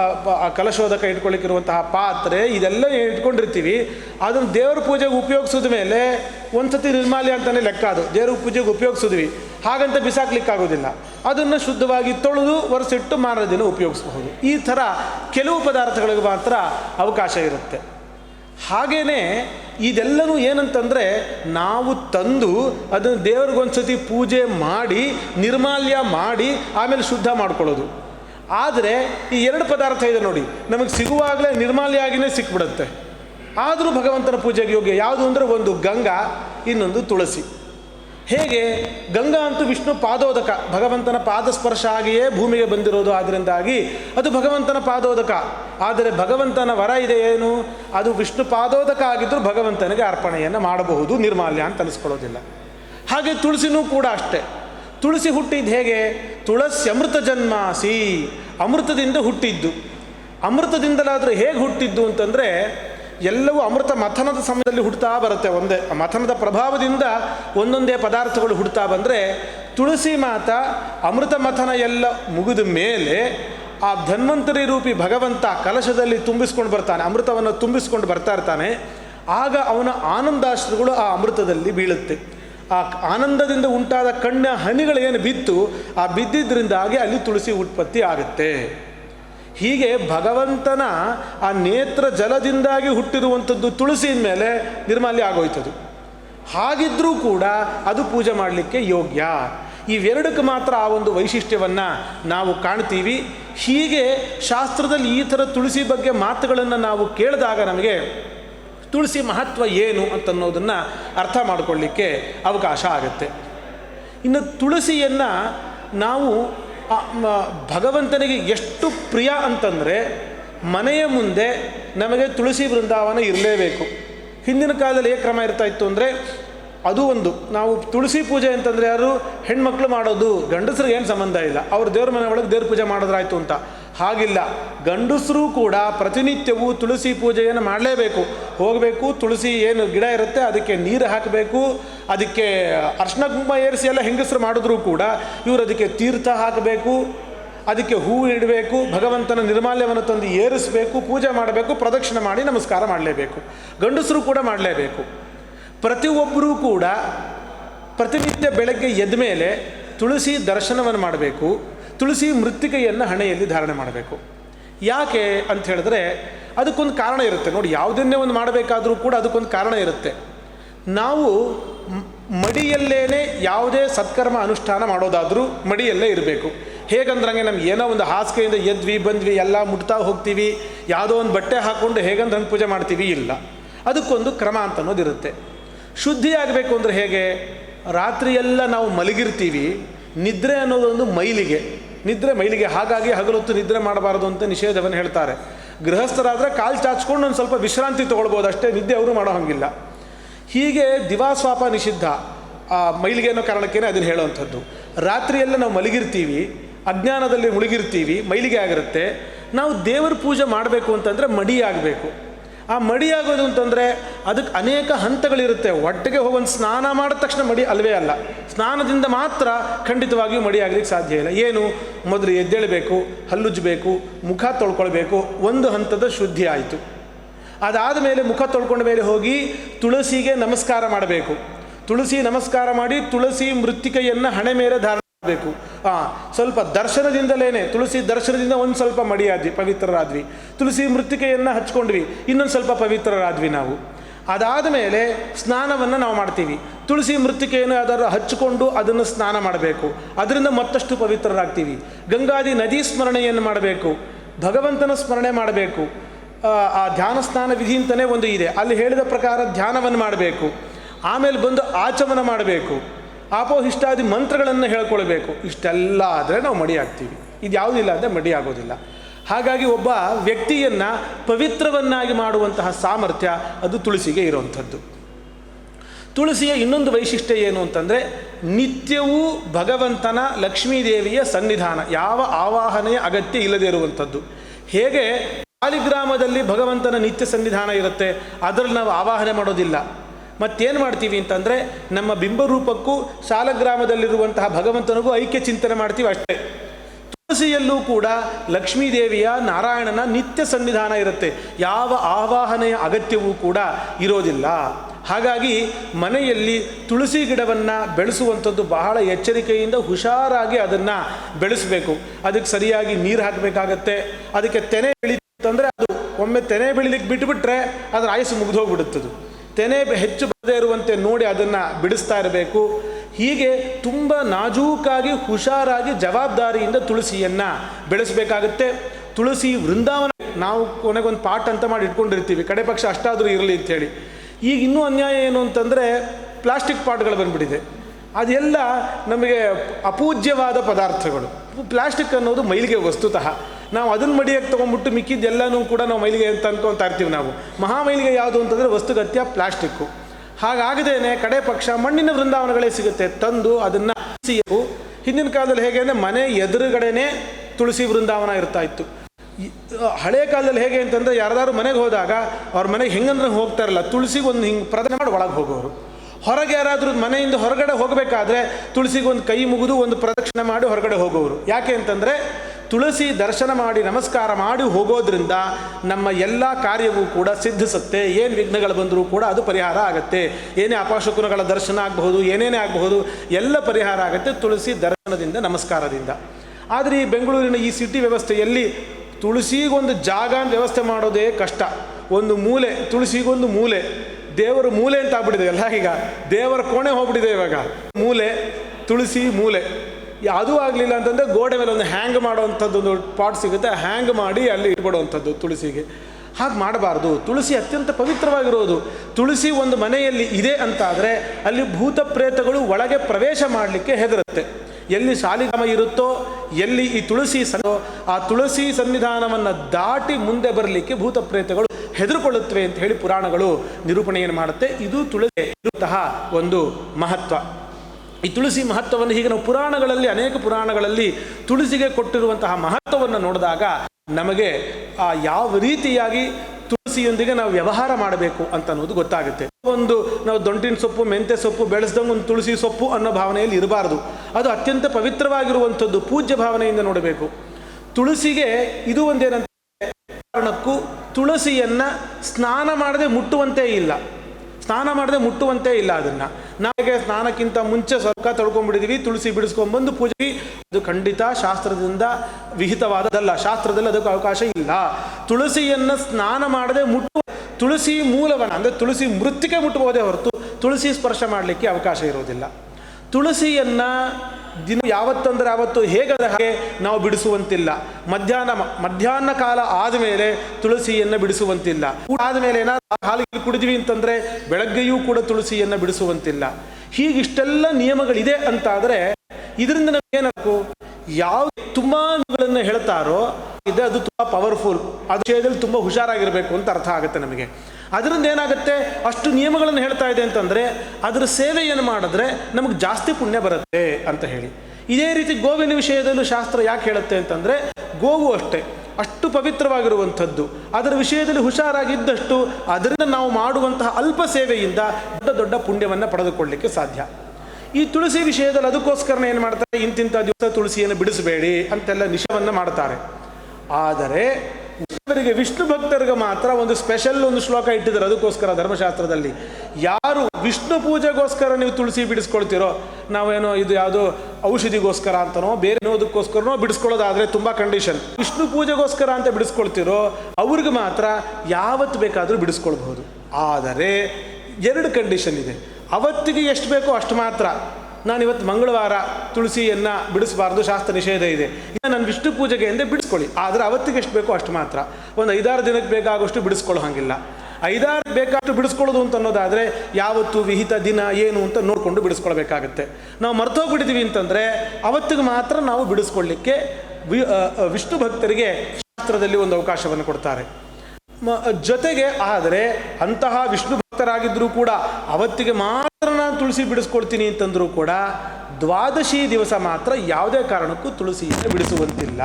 ಕಲಶೋದಕ ಇಟ್ಕೊಳ್ಳಿಕ್ಕಿರುವಂತಹ ಪಾತ್ರೆ ಇದೆಲ್ಲ ಇಟ್ಕೊಂಡಿರ್ತೀವಿ. ಅದನ್ನು ದೇವ್ರ ಪೂಜೆಗೆ ಉಪಯೋಗಿಸಿದ ಮೇಲೆ ಒಂದು ಸತಿ ನಿರ್ಮಾಲ್ಯ ಅಂತಲೇ ಲೆಕ್ಕ ಅದು. ದೇವ್ರ ಪೂಜೆಗೆ ಉಪಯೋಗಿಸಿದ್ವಿ. ಹಾಗಂತ ಬಿಸಾಕ್ಲಿಕ್ಕಾಗೋದಿಲ್ಲ. ಅದನ್ನು ಶುದ್ಧವಾಗಿ ತೊಳೆದು ಒರೆಸಿಟ್ಟು ಮಾರನೇ ದಿನ ಉಪಯೋಗಿಸಬಹುದು. ಈ ಥರ ಕೆಲವು ಪದಾರ್ಥಗಳಿಗೆ ಮಾತ್ರ ಅವಕಾಶ ಇರುತ್ತೆ. ಹಾಗೇ ಇದೆಲ್ಲವೂ ಏನಂತಂದರೆ ನಾವು ತಂದು ಅದನ್ನು ದೇವ್ರಿಗೊಂದ್ಸತಿ ಪೂಜೆ ಮಾಡಿ, ನಿರ್ಮಾಲ್ಯ ಮಾಡಿ, ಆಮೇಲೆ ಶುದ್ಧ ಮಾಡ್ಕೊಳ್ಳೋದು. ಆದರೆ ಈ ಎರಡು ಪದಾರ್ಥ ಇದೆ ನೋಡಿ. ನಮಗೆ ಸಿಗುವಾಗಲೇ ನಿರ್ಮಾಲ್ಯ ಆಗಿನೇ ಸಿಕ್ಬಿಡುತ್ತೆ. ಆದರೂ ಭಗವಂತನ ಪೂಜೆಗೆ ಯೋಗ್ಯ. ಯಾವುದು ಅಂದರೆ ಒಂದು ಗಂಗಾ, ಇನ್ನೊಂದು ತುಳಸಿ. ಹೇಗೆ? ಗಂಗಾ ಅಂತೂ ವಿಷ್ಣು ಪಾದೋದಕ. ಭಗವಂತನ ಪಾದಸ್ಪರ್ಶ ಆಗಿಯೇ ಭೂಮಿಗೆ ಬಂದಿರೋದು ಆದ್ದರಿಂದಾಗಿ ಅದು ಭಗವಂತನ ಪಾದೋದಕ. ಆದರೆ ಭಗವಂತನ ವರ ಇದೆ ಏನು? ಅದು ವಿಷ್ಣು ಪಾದೋದಕ ಆಗಿದ್ದರೂ ಭಗವಂತನಿಗೆ ಅರ್ಪಣೆಯನ್ನು ಮಾಡಬಹುದು, ನಿರ್ಮಾಲ್ಯ ಅಂತ ಅನಿಸ್ಕೊಳ್ಳೋದಿಲ್ಲ. ಹಾಗೆ ತುಳಸಿನೂ ಕೂಡ ಅಷ್ಟೇ. ತುಳಸಿ ಹುಟ್ಟಿದ್ದು ಹೇಗೆ? ತುಳಸಿ ಅಮೃತ ಜನ್ಮಾಸಿ, ಅಮೃತದಿಂದ ಹುಟ್ಟಿದ್ದು. ಅಮೃತದಿಂದಲಾದರೂ ಹೇಗೆ ಹುಟ್ಟಿದ್ದು ಅಂತಂದರೆ, ಎಲ್ಲವೂ ಅಮೃತ ಮಥನದ ಸಮಯದಲ್ಲಿ ಹುಡ್ತಾ ಬರುತ್ತೆ ಒಂದೇ. ಮಥನದ ಪ್ರಭಾವದಿಂದ ಒಂದೊಂದೇ ಪದಾರ್ಥಗಳು ಹುಡ್ತಾ ಬಂದರೆ, ತುಳಸಿ ಮಾತ, ಅಮೃತ ಮಥನ ಎಲ್ಲ ಮುಗಿದ ಮೇಲೆ, ಆ ಧನ್ವಂತರಿ ರೂಪಿ ಭಗವಂತ ಕಲಶದಲ್ಲಿ ತುಂಬಿಸ್ಕೊಂಡು ಬರ್ತಾನೆ, ಅಮೃತವನ್ನು ತುಂಬಿಸ್ಕೊಂಡು ಬರ್ತಾ ಇರ್ತಾನೆ. ಆಗ ಅವನ ಆನಂದಾಶ್ರಗಳು ಆ ಅಮೃತದಲ್ಲಿ ಬೀಳುತ್ತೆ. ಆ ಆನಂದದಿಂದ ಉಂಟಾದ ಕಣ್ಣ ಹನಿಗಳೇನು ಬಿತ್ತು, ಆ ಬಿದ್ದಿದ್ದರಿಂದಾಗಿ ಅಲ್ಲಿ ತುಳಸಿ ಉತ್ಪತ್ತಿ ಆಗುತ್ತೆ. ಹೀಗೆ ಭಗವಂತನ ಆ ನೇತ್ರ ಜಲದಿಂದಾಗಿ ಹುಟ್ಟಿರುವಂಥದ್ದು ತುಳಸಿಯ ಮೇಲೆ ನಿರ್ಮಾಲ್ಯ ಆಗೋಯ್ತದು. ಹಾಗಿದ್ರೂ ಕೂಡ ಅದು ಪೂಜೆ ಮಾಡಲಿಕ್ಕೆ ಯೋಗ್ಯ. ಇವೆರಡಕ್ಕೆ ಮಾತ್ರ ಆ ಒಂದು ವೈಶಿಷ್ಟ್ಯವನ್ನು ನಾವು ಕಾಣ್ತೀವಿ. ಹೀಗೆ ಶಾಸ್ತ್ರದಲ್ಲಿ ಈ ಥರ ತುಳಸಿ ಬಗ್ಗೆ ಮಾತುಗಳನ್ನು ನಾವು ಕೇಳಿದಾಗ ನಮಗೆ ತುಳಸಿ ಮಹತ್ವ ಏನು ಅಂತನ್ನೋದನ್ನು ಅರ್ಥ ಮಾಡಿಕೊಳ್ಳಿಕ್ಕೆ ಅವಕಾಶ ಆಗುತ್ತೆ. ಇನ್ನು ತುಳಸಿಯನ್ನು ನಾವು ಭಗವಂತನಿಗೆ ಎಷ್ಟು ಪ್ರಿಯ ಅಂತಂದರೆ ಮನೆಯ ಮುಂದೆ ನಮಗೆ ತುಳಸಿ ಬೃಂದಾವನ ಇರಲೇಬೇಕು. ಹಿಂದಿನ ಕಾಲದಲ್ಲಿ ಏ ಕ್ರಮ ಇರ್ತಾ ಇತ್ತು ಅಂದರೆ ಅದು ಒಂದು. ನಾವು ತುಳಸಿ ಪೂಜೆ ಅಂತಂದರೆ ಯಾರು? ಹೆಣ್ಮಕ್ಳು ಮಾಡೋದು, ಗಂಡಸ್ರಿಗೆ ಏನು ಸಂಬಂಧ ಇಲ್ಲ. ಅವ್ರ ದೇವ್ರ ಮನೆ ಒಳಗೆ ದೇವ್ರ ಪೂಜೆ ಮಾಡೋದ್ರಾಯ್ತು ಅಂತ. ಹಾಗಿಲ್ಲ. ಗಂಡಸರು ಕೂಡ ಪ್ರತಿನಿತ್ಯವೂ ತುಳಸಿ ಪೂಜೆಯನ್ನು ಮಾಡಲೇಬೇಕು. ಹೋಗಬೇಕು, ತುಳಸಿ ಏನು ಗಿಡ ಇರುತ್ತೆ ಅದಕ್ಕೆ ನೀರು ಹಾಕಬೇಕು, ಅದಕ್ಕೆ ಅರ್ಶನ ಕುಂಭ ಏರಿಸಿ ಎಲ್ಲ ಹೆಂಗಸರು ಮಾಡಿದ್ರೂ ಕೂಡ ಇವರು ಅದಕ್ಕೆ ತೀರ್ಥ ಹಾಕಬೇಕು, ಅದಕ್ಕೆ ಹೂವು ಇಡಬೇಕು, ಭಗವಂತನ ನಿರ್ಮಾಲ್ಯವನ್ನು ತಂದು ಏರಿಸಬೇಕು, ಪೂಜೆ ಮಾಡಬೇಕು, ಪ್ರದಕ್ಷಿಣೆ ಮಾಡಿ ನಮಸ್ಕಾರ ಮಾಡಲೇಬೇಕು. ಗಂಡಸರು ಕೂಡ ಮಾಡಲೇಬೇಕು. ಪ್ರತಿಯೊಬ್ಬರೂ ಕೂಡ ಪ್ರತಿನಿತ್ಯ ಬೆಳಗ್ಗೆ ಎದ್ದ ಮೇಲೆ ತುಳಸಿ ದರ್ಶನವನ್ನು ಮಾಡಬೇಕು. ತುಳಸಿ ಮೃತ್ತಿಕೆಯನ್ನು ಹಣೆಯಲ್ಲಿ ಧಾರಣೆ ಮಾಡಬೇಕು. ಯಾಕೆ ಅಂತ ಹೇಳಿದ್ರೆ ಅದಕ್ಕೊಂದು ಕಾರಣ ಇರುತ್ತೆ. ನೋಡಿ, ಯಾವುದನ್ನೇ ಒಂದು ಮಾಡಬೇಕಾದರೂ ಕೂಡ ಅದಕ್ಕೊಂದು ಕಾರಣ ಇರುತ್ತೆ. ನಾವು ಮಡಿಯಲ್ಲೇ ಮಡಿಯಲ್ಲೇನೆ ಯಾವುದೇ ಸತ್ಕರ್ಮ ಅನುಷ್ಠಾನ ಮಾಡೋದಾದರೂ ಮಡಿಯಲ್ಲೇ ಇರಬೇಕು. ಹೇಗಂದ್ರಂಗೆ ನಮ್ಗೆ ಏನೋ ಒಂದು ಹಾಸಿಗೆಯಿಂದ ಎದ್ವಿ, ಬಂದ್ವಿ, ಎಲ್ಲ ಮುಟ್ತಾ ಹೋಗ್ತೀವಿ, ಯಾವುದೋ ಒಂದು ಬಟ್ಟೆ ಹಾಕ್ಕೊಂಡು ಹೇಗಂದ್ರೆ ಹಂಗೆ ಪೂಜೆ ಮಾಡ್ತೀವಿ? ಇಲ್ಲ. ಅದಕ್ಕೊಂದು ಕ್ರಮ ಅಂತ ಅನ್ನೋದಿರುತ್ತೆ ಶುದ್ಧಿ ಆಗಬೇಕು ಅಂದರೆ ಹೇಗೆ? ರಾತ್ರಿಯೆಲ್ಲ ನಾವು ಮಲಗಿರ್ತೀವಿ. ನಿದ್ರೆ ಅನ್ನೋದೊಂದು ಮೈಲಿಗೆ. ನಿದ್ರೆ ಮೈಲಿಗೆ ಹಾಗಾಗಿ ಹಗಲೊತ್ತು ನಿದ್ರೆ ಮಾಡಬಾರದು ಅಂತ ನಿಷೇಧವನ್ನು ಹೇಳ್ತಾರೆ. ಗೃಹಸ್ಥರಾದರೆ ಕಾಲು ಚಾಚ್ಕೊಂಡು ಒಂದು ಸ್ವಲ್ಪ ವಿಶ್ರಾಂತಿ ತೊಗೊಳ್ಬೋದು. ಅಷ್ಟೇ ನಿದ್ದೆ ಅವರು ಮಾಡೋ ಹಂಗಿಲ್ಲ. ಹೀಗೆ ದಿವಾಸ್ವಾಪ ನಿಷಿದ್ಧ ಮೈಲಿಗೆ ಅನ್ನೋ ಕಾರಣಕ್ಕೇನೆ ಅದನ್ನು ಹೇಳುವಂಥದ್ದು. ರಾತ್ರಿಯೆಲ್ಲ ನಾವು ಮಲಗಿರ್ತೀವಿ, ಅಜ್ಞಾನದಲ್ಲಿ ಮುಳುಗಿರ್ತೀವಿ, ಮೈಲಿಗೆ ಆಗಿರುತ್ತೆ. ನಾವು ದೇವರ ಪೂಜೆ ಮಾಡಬೇಕು ಅಂತಂದರೆ ಮಡಿ ಆಗಬೇಕು. ಆ ಮಡಿ ಆಗೋದು ಅಂತಂದರೆ ಅದಕ್ಕೆ ಅನೇಕ ಹಂತಗಳಿರುತ್ತೆ. ಒಟ್ಟಿಗೆ ಹೋಗೊಂದು ಸ್ನಾನ ಮಾಡಿದ ತಕ್ಷಣ ಮಡಿ ಅಲ್ವೇ ಅಲ್ಲ. ಸ್ನಾನದಿಂದ ಮಾತ್ರ ಖಂಡಿತವಾಗಿಯೂ ಮಡಿ ಆಗಲಿಕ್ಕೆ ಸಾಧ್ಯ ಇಲ್ಲ. ಏನು? ಮೊದಲು ಎದ್ದೇಳಬೇಕು, ಹಲ್ಲುಜ್ಜಬೇಕು, ಮುಖ ತೊಳ್ಕೊಳ್ಬೇಕು. ಒಂದು ಹಂತದ ಶುದ್ಧಿ ಆಯಿತು. ಅದಾದ ಮೇಲೆ ಮುಖ ತೊಳ್ಕೊಂಡ ಮೇಲೆ ಹೋಗಿ ತುಳಸಿಗೆ ನಮಸ್ಕಾರ ಮಾಡಬೇಕು. ತುಳಸಿ ನಮಸ್ಕಾರ ಮಾಡಿ ತುಳಸಿ ಮೃತ್ತಿಕೆಯನ್ನು ಹಣೆ ಮೇಲೆ ಧಾರಣ ಮಾಡಬೇಕು ಆ, ಸ್ವಲ್ಪ ದರ್ಶನದಿಂದಲೇನೆ, ತುಳಸಿ ದರ್ಶನದಿಂದ ಒಂದು ಸ್ವಲ್ಪ ಮಡಿಯಾದ್ವಿ, ಪವಿತ್ರರಾದ್ವಿ. ತುಳಸಿ ಮೃತ್ತಿಕೆಯನ್ನು ಹಚ್ಕೊಂಡ್ವಿ, ಇನ್ನೊಂದು ಸ್ವಲ್ಪ ಪವಿತ್ರರಾದ್ವಿ ನಾವು. ಅದಾದ ಮೇಲೆ ಸ್ನಾನವನ್ನು ನಾವು ಮಾಡ್ತೀವಿ. ತುಳಸಿ ಮೃತ್ತಿಕೆಯನ್ನು ಅದರ ಹಚ್ಚಿಕೊಂಡು ಅದನ್ನು ಸ್ನಾನ ಮಾಡಬೇಕು. ಅದರಿಂದ ಮತ್ತಷ್ಟು ಪವಿತ್ರರಾಗ್ತೀವಿ. ಗಂಗಾದಿ ನದಿ ಸ್ಮರಣೆಯನ್ನು ಮಾಡಬೇಕು. ಭಗವಂತನ ಸ್ಮರಣೆ ಮಾಡಬೇಕು. ಆ ಧ್ಯಾನ ಸ್ನಾನ ವಿಧಿ ಅಂತಲೇ ಒಂದು ಇದೆ. ಅಲ್ಲಿ ಹೇಳಿದ ಪ್ರಕಾರ ಧ್ಯಾನವನ್ನು ಮಾಡಬೇಕು. ಆಮೇಲೆ ಬಂದು ಆಚಮನ ಮಾಡಬೇಕು. ಆಪೋಹಿಷ್ಟಾದಿ ಮಂತ್ರಗಳನ್ನು ಹೇಳ್ಕೊಳ್ಬೇಕು. ಇಷ್ಟೆಲ್ಲ ಆದರೆ ನಾವು ಮಡಿ ಆಗ್ತೀವಿ. ಇದು ಯಾವುದಿಲ್ಲ ಅಂದರೆ ಮಡಿ ಆಗೋದಿಲ್ಲ. ಹಾಗಾಗಿ ಒಬ್ಬ ವ್ಯಕ್ತಿಯನ್ನು ಪವಿತ್ರವನ್ನಾಗಿ ಮಾಡುವಂತಹ ಸಾಮರ್ಥ್ಯ ಅದು ತುಳಸಿಗೆ ಇರುವಂಥದ್ದು ತುಳಸಿಯ ಇನ್ನೊಂದು ವೈಶಿಷ್ಟ್ಯ ಏನು ಅಂತಂದರೆ ನಿತ್ಯವೂ ಭಗವಂತನ ಲಕ್ಷ್ಮೀದೇವಿಯ ಸನ್ನಿಧಾನ, ಯಾವ ಆವಾಹನೆಯ ಅಗತ್ಯ ಇಲ್ಲದೆ ಇರುವಂಥದ್ದು. ಹೇಗೆ ಸಾಲಿಗ್ರಾಮದಲ್ಲಿ ಭಗವಂತನ ನಿತ್ಯ ಸನ್ನಿಧಾನ ಇರುತ್ತೆ, ಅದರಲ್ಲಿ ನಾವು ಆವಾಹನೆ ಮಾಡೋದಿಲ್ಲ. ಮತ್ತೇನು ಮಾಡ್ತೀವಿ ಅಂತಂದರೆ ನಮ್ಮ ಬಿಂಬರೂಪಕ್ಕೂ ಶಾಲಗ್ರಾಮದಲ್ಲಿರುವಂತಹ ಭಗವಂತನಿಗೂ ಐಕ್ಯ ಚಿಂತನೆ ಮಾಡ್ತೀವಿ ಅಷ್ಟೇ. ತುಳಸಿಯಲ್ಲೂ ಕೂಡ ಲಕ್ಷ್ಮೀದೇವಿಯ ನಾರಾಯಣನ ನಿತ್ಯ ಸನ್ನಿಧಾನ ಇರುತ್ತೆ. ಯಾವ ಆವಾಹನೆಯ ಅಗತ್ಯವೂ ಕೂಡ ಇರೋದಿಲ್ಲ. ಹಾಗಾಗಿ ಮನೆಯಲ್ಲಿ ತುಳಸಿ ಗಿಡವನ್ನು ಬೆಳೆಸುವಂಥದ್ದು ಬಹಳ ಎಚ್ಚರಿಕೆಯಿಂದ ಹುಷಾರಾಗಿ ಅದನ್ನು ಬೆಳೆಸಬೇಕು. ಅದಕ್ಕೆ ಸರಿಯಾಗಿ ನೀರು ಹಾಕಬೇಕಾಗತ್ತೆ. ಅದಕ್ಕೆ ತೆನೆ ಬೆಳಿತಂದರೆ ಅದು ಒಮ್ಮೆ ತೆನೆ ಬೆಳಿಲಿಕ್ಕೆ ಬಿಟ್ಟುಬಿಟ್ರೆ ಅದರ ಆಯಸ್ಸು ಮುಗಿದೋಗ್ಬಿಡುತ್ತದು ತೆನೆ ಹೆಚ್ಚು ಬರದೇ ಇರುವಂತೆ ನೋಡಿ ಅದನ್ನು ಬಿಡಿಸ್ತಾ ಇರಬೇಕು. ಹೀಗೆ ತುಂಬ ನಾಜೂಕಾಗಿ, ಹುಷಾರಾಗಿ ಜವಾಬ್ದಾರಿಯಿಂದ ತುಳಸಿಯನ್ನು ಬೆಳೆಸಬೇಕಾಗುತ್ತೆ. ತುಳಸಿ ವೃಂದಾವನ ನಾವು ಕೊನೆಗೊಂದು ಪಾಟ್ ಅಂತ ಮಾಡಿ ಇಟ್ಕೊಂಡಿರ್ತೀವಿ. ಕಡೆ ಪಕ್ಷ ಅಷ್ಟಾದರೂ ಇರಲಿ ಅಂತೇಳಿ ಈಗ ಇನ್ನೂ ಅನ್ಯಾಯ ಏನು ಅಂತಂದರೆ ಪ್ಲಾಸ್ಟಿಕ್ ಪಾಟ್ಗಳು ಬಂದುಬಿಟ್ಟಿದೆ. ಅದೆಲ್ಲ ನಮಗೆ ಅಪೂಜ್ಯವಾದ ಪದಾರ್ಥಗಳು. ಪ್ಲಾಸ್ಟಿಕ್ ಅನ್ನೋದು ಮೈಲಿಗೆ ವಸ್ತುತಃ. ನಾವು ಅದನ್ನು ಮಡಿಯಕ್ಕೆ ತೊಗೊಂಡ್ಬಿಟ್ಟು ಮಿಕ್ಕಿದ್ದೆಲ್ಲನೂ ಕೂಡ ನಾವು ಮೈಲಿಗೆ ಅಂತ ಅನ್ಕೊತಾ ಇರ್ತೀವಿ ನಾವು. ಮಹಾಮೈಲಿಗೆ ಯಾವುದು ಅಂತಂದರೆ ವಸ್ತುಗತ್ಯ ಪ್ಲಾಸ್ಟಿಕ್ಕು ಹಾಗಾಗದೇನೆ ಕಡೆ ಪಕ್ಷ ಮಣ್ಣಿನ ವೃಂದಾವನಗಳೇ ಸಿಗುತ್ತೆ. ತಂದು ಅದನ್ನು ಹಿಂದಿನ ಕಾಲದಲ್ಲಿ ಹೇಗೆ ಅಂದರೆ ಮನೆ ಎದುರುಗಡೆನೇ ತುಳಸಿ ವೃಂದಾವನ ಇರ್ತಾ ಇತ್ತು. ಹಳೆ ಕಾಲದಲ್ಲಿ ಹೇಗೆ ಅಂತಂದರೆ ಯಾರ್ದಾದ್ರು ಮನೆಗೆ ಹೋದಾಗ ಅವ್ರ ಮನೆಗೆ ಹೆಂಗಂದ್ರೆ ಹೋಗ್ತಾ ಇರಲ್ಲ. ತುಳಸಿಗೆ ಒಂದು ಹಿಂಗೆ ಪ್ರದಾನ ಮಾಡಿ ಒಳಗೆ ಹೋಗೋರು. ಹೊರಗೆ ಯಾರಾದರೂ ಮನೆಯಿಂದ ಹೊರಗಡೆ ಹೋಗಬೇಕಾದ್ರೆ ತುಳಸಿಗೆ ಒಂದು ಕೈ ಮುಗಿದು ಒಂದು ಪ್ರದಕ್ಷಿಣೆ ಮಾಡಿ ಹೊರಗಡೆ ಹೋಗೋರು. ಯಾಕೆ ಅಂತಂದರೆ ತುಳಸಿ ದರ್ಶನ ಮಾಡಿ ನಮಸ್ಕಾರ ಮಾಡಿ ಹೋಗೋದ್ರಿಂದ ನಮ್ಮ ಎಲ್ಲ ಕಾರ್ಯವೂ ಕೂಡ ಸಿದ್ಧಿಸುತ್ತೆ. ಏನು ವಿಘ್ನಗಳು ಬಂದರೂ ಕೂಡ ಅದು ಪರಿಹಾರ ಆಗುತ್ತೆ. ಏನೇ ಅಪಶಕುನಗಳ ದರ್ಶನ ಆಗಬಹುದು, ಏನೇನೇ ಆಗಬಹುದು, ಎಲ್ಲ ಪರಿಹಾರ ಆಗುತ್ತೆ ತುಳಸಿ ದರ್ಶನದಿಂದ, ನಮಸ್ಕಾರದಿಂದ. ಆದರೆ ಈ ಬೆಂಗಳೂರಿನ ಈ ಸಿಟಿ ವ್ಯವಸ್ಥೆಯಲ್ಲಿ ತುಳಸಿಗೊಂದು ಜಾಗ ವ್ಯವಸ್ಥೆ ಮಾಡೋದೇ ಕಷ್ಟ. ಒಂದು ಮೂಲೆ, ತುಳಸಿಗೊಂದು ಮೂಲೆ. ದೇವರ ಮೂಲೆ ಅಂತ ಆಗ್ಬಿಟ್ಟಿದೆ ಎಲ್ಲ ಈಗ. ದೇವರ ಕೋಣೆ ಹೋಗ್ಬಿಟ್ಟಿದೆ ಇವಾಗ. ಮೂಲೆ, ತುಳಸಿ ಮೂಲೆ. ಅದು ಆಗಲಿಲ್ಲ ಅಂತಂದರೆ ಗೋಡೆ ಮೇಲೆ ಒಂದು ಹ್ಯಾಂಗ್ ಮಾಡೋವಂಥದ್ದು ಒಂದು ಪಾಟ್ ಸಿಗುತ್ತೆ. ಹ್ಯಾಂಗ್ ಮಾಡಿ ಅಲ್ಲಿ ಇಟ್ಬಿಡುವಂಥದ್ದು ತುಳಸಿಗೆ. ಹಾಗೆ ಮಾಡಬಾರ್ದು. ತುಳಸಿ ಅತ್ಯಂತ ಪವಿತ್ರವಾಗಿರೋದು. ತುಳಸಿ ಒಂದು ಮನೆಯಲ್ಲಿ ಇದೆ ಅಂತಾದರೆ ಅಲ್ಲಿ ಭೂತ ಪ್ರೇತಗಳು ಒಳಗೆ ಪ್ರವೇಶ ಮಾಡಲಿಕ್ಕೆ ಹೆದರುತ್ತೆ. ಎಲ್ಲಿ ಶಾಲಿಗ್ರಾಮ ಇರುತ್ತೋ, ಎಲ್ಲಿ ಈ ತುಳಸಿ ಸೋ ಆ ತುಳಸಿ ಸನ್ನಿಧಾನವನ್ನು ದಾಟಿ ಮುಂದೆ ಬರಲಿಕ್ಕೆ ಭೂತ ಪ್ರೇತಗಳು ಹೆದರುಕೊಳ್ಳುತ್ತವೆ ಅಂತ ಹೇಳಿ ಪುರಾಣಗಳು ನಿರೂಪಣೆಯನ್ನು ಮಾಡುತ್ತೆ. ಇದು ತುಳಸಿ ಇರುವಂತಹ ಒಂದು ಮಹತ್ವ. ಈ ತುಳಸಿ ಮಹತ್ವವನ್ನು ಹೀಗೆ ನಾವು ಪುರಾಣಗಳಲ್ಲಿ, ಅನೇಕ ಪುರಾಣಗಳಲ್ಲಿ ತುಳಸಿಗೆ ಕೊಟ್ಟಿರುವಂತಹ ಮಹತ್ವವನ್ನು ನೋಡಿದಾಗ ನಮಗೆ ಆ ಯಾವ ರೀತಿಯಾಗಿ ತುಳಸಿಯೊಂದಿಗೆ ನಾವು ವ್ಯವಹಾರ ಮಾಡಬೇಕು ಅಂತ ಅನ್ನೋದು ಗೊತ್ತಾಗುತ್ತೆ. ಒಂದು ನಾವು ದೊಂಟಿನ ಸೊಪ್ಪು, ಮೆಂತೆ ಸೊಪ್ಪು, ಬೆಳೆಸ್ದಂಗೆ ಒಂದು ತುಳಸಿ ಸೊಪ್ಪು ಅನ್ನೋ ಭಾವನೆಯಲ್ಲಿ ಇರಬಾರ್ದು. ಅದು ಅತ್ಯಂತ ಪವಿತ್ರವಾಗಿರುವಂಥದ್ದು ಪೂಜ್ಯ ಭಾವನೆಯಿಂದ ನೋಡಬೇಕು. ತುಳಸಿಗೆ ಇದು ಒಂದೇನಂತ ಕಾರಣಕ್ಕೂ ತುಳಸಿಯನ್ನು ಸ್ನಾನ ಮಾಡದೆ ಮುಟ್ಟುವಂತೆ ಇಲ್ಲ. ಸ್ನಾನ ಮಾಡದೆ ಮುಟ್ಟುವಂತೆ ಇಲ್ಲ ಅದನ್ನು. ನಾವೇ ಸ್ನಾನಕ್ಕಿಂತ ಮುಂಚೆ ಸ್ವಲ್ಪ ತೊಳ್ಕೊಂಡ್ಬಿಟ್ಟಿದೀವಿ ತುಳಸಿ ಬಿಡಿಸ್ಕೊಂಡ್ಬಂದು ಪೂಜೆ ಅದು ಖಂಡಿತ ಶಾಸ್ತ್ರದಿಂದ ವಿಹಿತವಾದದಲ್ಲ ಶಾಸ್ತ್ರದಲ್ಲಿ ಅದಕ್ಕೆ ಅವಕಾಶ ಇಲ್ಲ. ತುಳಸಿಯನ್ನು ಸ್ನಾನ ಮಾಡದೆ ಮುಟ್ಟು, ತುಳಸಿ ಮೂಲವನ್ನು, ಅಂದರೆ ತುಳಸಿ ಮೃತ್ತಿಗೆ ಮುಟ್ಟಬಹುದೇ ಹೊರತು ತುಳಸಿ ಸ್ಪರ್ಶ ಮಾಡಲಿಕ್ಕೆ ಅವಕಾಶ ಇರೋದಿಲ್ಲ ತುಳಸಿಯನ್ನು ದಿನ ಯಾವತ್ತಂದ್ರೆ ಯಾವತ್ತು ಹೇಗದ ಹಾಗೆ ನಾವು ಬಿಡಿಸುವಂತಿಲ್ಲ. ಮಧ್ಯಾಹ್ನ ಮಧ್ಯಾಹ್ನ ಕಾಲ ಆದಮೇಲೆ ತುಳಸಿಯನ್ನು ಬಿಡಿಸುವಂತಿಲ್ಲ. ಆದಮೇಲೆ ಏನಾದರೂ ಹಾಲಿಗೆ ಕುಡಿದ್ವಿ ಅಂತಂದರೆ ಬೆಳಗ್ಗೆಯೂ ಕೂಡ ತುಳಸಿಯನ್ನು ಬಿಡಿಸುವಂತಿಲ್ಲ. ಹೀಗಿಷ್ಟೆಲ್ಲ ನಿಯಮಗಳಿದೆ ಅಂತಾದರೆ ಇದರಿಂದ ನಮ್ಗೆ ಏನಾಗಬೇಕು? ಯಾವ ತುಂಬ ಗಳನ್ನು ಹೇಳ್ತಾರೋ, ಇದೆ ಅದು ತುಂಬ ಪವರ್ಫುಲ್ ಅದು ವಿಷಯದಲ್ಲಿ ತುಂಬ ಹುಷಾರಾಗಿರಬೇಕು ಅಂತ ಅರ್ಥ ಆಗುತ್ತೆ ನಮಗೆ. ಅದರಿಂದ ಏನಾಗುತ್ತೆ? ಅಷ್ಟು ನಿಯಮಗಳನ್ನು ಹೇಳ್ತಾ ಇದೆ ಅಂತಂದರೆ, ಅದರ ಸೇವೆಯನ್ನು ಮಾಡಿದ್ರೆ ನಮಗೆ ಜಾಸ್ತಿ ಪುಣ್ಯ ಬರುತ್ತೆ ಅಂತ ಹೇಳಿ. ಇದೇ ರೀತಿ ಗೋವಿನ ವಿಷಯದಲ್ಲೂ ಶಾಸ್ತ್ರ ಯಾಕೆ ಹೇಳುತ್ತೆ ಅಂತಂದರೆ, ಗೋವು ಅಷ್ಟೇ. ಅಷ್ಟು ಪವಿತ್ರವಾಗಿರುವಂಥದ್ದು. ಅದರ ವಿಷಯದಲ್ಲಿ ಹುಷಾರಾಗಿದ್ದಷ್ಟು, ಅದರಿಂದ ನಾವು ಮಾಡುವಂತಹ ಅಲ್ಪ ಸೇವೆಯಿಂದ ದೊಡ್ಡ ದೊಡ್ಡ ಪುಣ್ಯವನ್ನು ಪಡೆದುಕೊಳ್ಳಲಿಕ್ಕೆ ಸಾಧ್ಯ. ಈ ತುಳಸಿ ವಿಷಯದಲ್ಲಿ ಅದಕ್ಕೋಸ್ಕರ ಏನು ಮಾಡ್ತಾರೆ? ಇಂತಿಂಥ ದಿವಸ ತುಳಸಿಯನ್ನು ಬಿಡಿಸಬೇಡಿ ಅಂತೆಲ್ಲ ನಿಷವನ್ನು ಮಾಡ್ತಾರೆ. ಆದರೆ ಅವರಿಗೆ ವಿಷ್ಣು ಭಕ್ತರಿಗೆ ಮಾತ್ರ ಒಂದು ಸ್ಪೆಷಲ್ ಒಂದು ಶ್ಲೋಕ ಇಟ್ಟಿದ್ದಾರೆ. ಅದಕ್ಕೋಸ್ಕರ ಧರ್ಮಶಾಸ್ತ್ರದಲ್ಲಿ ಯಾರು ವಿಷ್ಣು ಪೂಜೆಗೋಸ್ಕರ ನೀವು ತುಳಸಿ ಬಿಡಿಸ್ಕೊಳ್ತೀರೋ, ನಾವೇನೋ ಇದು ಯಾವುದೋ ಔಷಧಿಗೋಸ್ಕರ ಅಂತನೋ, ಬೇರೆ ನೋದಕ್ಕೋಸ್ಕರನೋ ಬಿಡಿಸ್ಕೊಳ್ಳೋದಾದರೆ ತುಂಬ ಕಂಡೀಷನ್ ವಿಷ್ಣು ಪೂಜೆಗೋಸ್ಕರ ಅಂತ ಬಿಡಿಸ್ಕೊಳ್ತಿರೋ, ಅವ್ರಿಗೆ ಮಾತ್ರ ಯಾವತ್ತು ಬೇಕಾದರೂ ಬಿಡಿಸ್ಕೊಳ್ಬಹುದು. ಆದರೆ ಎರಡು ಕಂಡೀಷನ್ ಇದೆ. ಅವತ್ತಿಗೆ ಎಷ್ಟು ಬೇಕೋ ಅಷ್ಟು ಮಾತ್ರ. ನಾನು ಇವತ್ತು ಮಂಗಳವಾರ ತುಳಸಿಯನ್ನು ಬಿಡಿಸಬಾರ್ದು, ಶಾಸ್ತ್ರ ನಿಷೇಧ ಇದೆ. ಇನ್ನು ನಾನು ವಿಷ್ಣು ಪೂಜೆಗೆ ಎಂದೇ ಬಿಡಿಸ್ಕೊಳ್ಳಿ. ಆದರೆ ಅವತ್ತಿಗೆ ಎಷ್ಟು ಬೇಕೋ ಅಷ್ಟು ಮಾತ್ರ. ಒಂದು ಐದಾರು ದಿನಕ್ಕೆ ಬೇಕಾಗುವಷ್ಟು ಬಿಡಿಸ್ಕೊಳ್ಳೋ ಹಾಗಿಲ್ಲ. ಐದಾರು ಬೇಕಾದಷ್ಟು ಬಿಡಿಸ್ಕೊಳ್ಳೋದು ಅಂತ ಅನ್ನೋದಾದರೆ ಯಾವತ್ತು ವಿಹಿತ ದಿನ ಏನು ಅಂತ ನೋಡಿಕೊಂಡು ಬಿಡಿಸ್ಕೊಳ್ಬೇಕಾಗತ್ತೆ. ನಾವು ಮರ್ತೋಗ್ಬಿಟ್ಟಿದ್ದೀವಿ ಅಂತಂದರೆ ಅವತ್ತಿಗೆ ಮಾತ್ರ ನಾವು ಬಿಡಿಸ್ಕೊಳ್ಳಿಕ್ಕೆ ವಿಷ್ಣು ಭಕ್ತರಿಗೆ ಶಾಸ್ತ್ರದಲ್ಲಿ ಒಂದು ಅವಕಾಶವನ್ನು ಕೊಡ್ತಾರೆ. ಜೊತೆಗೆ ಆದರೆ ಅಂತಹ ವಿಷ್ಣು ಭಕ್ತರಾಗಿದ್ದರೂ ಕೂಡ ಅವತ್ತಿಗೆ ಮಾತ್ರ ನಾನು ತುಳಸಿ ಬಿಡಿಸ್ಕೊಳ್ತೀನಿ ಅಂತಂದರೂ ಕೂಡ ದ್ವಾದಶಿ ದಿವಸ ಮಾತ್ರ ಯಾವುದೇ ಕಾರಣಕ್ಕೂ ತುಳಸಿಯನ್ನು ಬಿಡಿಸುವಂತಿಲ್ಲ.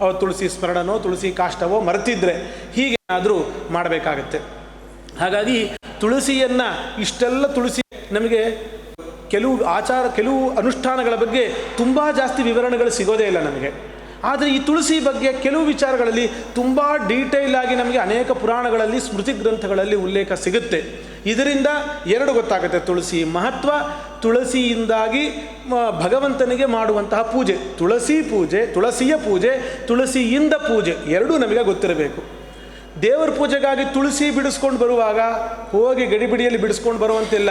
ಅವ ತುಳಸಿ ಸ್ಮರಣನೋ, ತುಳಸಿ ಕಾಷ್ಟವೋ ಮರೆತಿದ್ರೆ ಹೀಗೇನಾದರೂ ಮಾಡಬೇಕಾಗತ್ತೆ. ಹಾಗಾಗಿ ತುಳಸಿಯನ್ನು ಇಷ್ಟೆಲ್ಲ ತುಳಸಿ ನಮಗೆ ಕೆಲವು ಆಚಾರ, ಕೆಲವು ಅನುಷ್ಠಾನಗಳ ಬಗ್ಗೆ ತುಂಬ ಜಾಸ್ತಿ ವಿವರಣೆಗಳು ಸಿಗೋದೇ ಇಲ್ಲ ನಮಗೆ. ಆದರೆ ಈ ತುಳಸಿ ಬಗ್ಗೆ ಕೆಲವು ವಿಚಾರಗಳಲ್ಲಿ ತುಂಬ ಡೀಟೇಲ್ ಆಗಿ ನಮಗೆ ಅನೇಕ ಪುರಾಣಗಳಲ್ಲಿ, ಸ್ಮೃತಿ ಗ್ರಂಥಗಳಲ್ಲಿ ಉಲ್ಲೇಖ ಸಿಗುತ್ತೆ. ಇದರಿಂದ ಎರಡು ಗೊತ್ತಾಗುತ್ತೆ. ತುಳಸಿ ಮಹತ್ವ, ತುಳಸಿಯಿಂದಾಗಿ ಭಗವಂತನಿಗೆ ಮಾಡುವಂತಹ ಪೂಜೆ. ತುಳಸಿ ಪೂಜೆ, ತುಳಸಿಯ ಪೂಜೆ, ತುಳಸಿಯಿಂದ ಪೂಜೆ. ಎರಡೂ ನಮಗೆ ಗೊತ್ತಿರಬೇಕು. ದೇವರ ಪೂಜೆಗಾಗಿ ತುಳಸಿ ಬಿಡಿಸ್ಕೊಂಡು ಬರುವಾಗ ಹೋಗಿ ಗಡಿಬಿಡಿಯಲ್ಲಿ ಬಿಡಿಸ್ಕೊಂಡು ಬರುವಂತಿಲ್ಲ.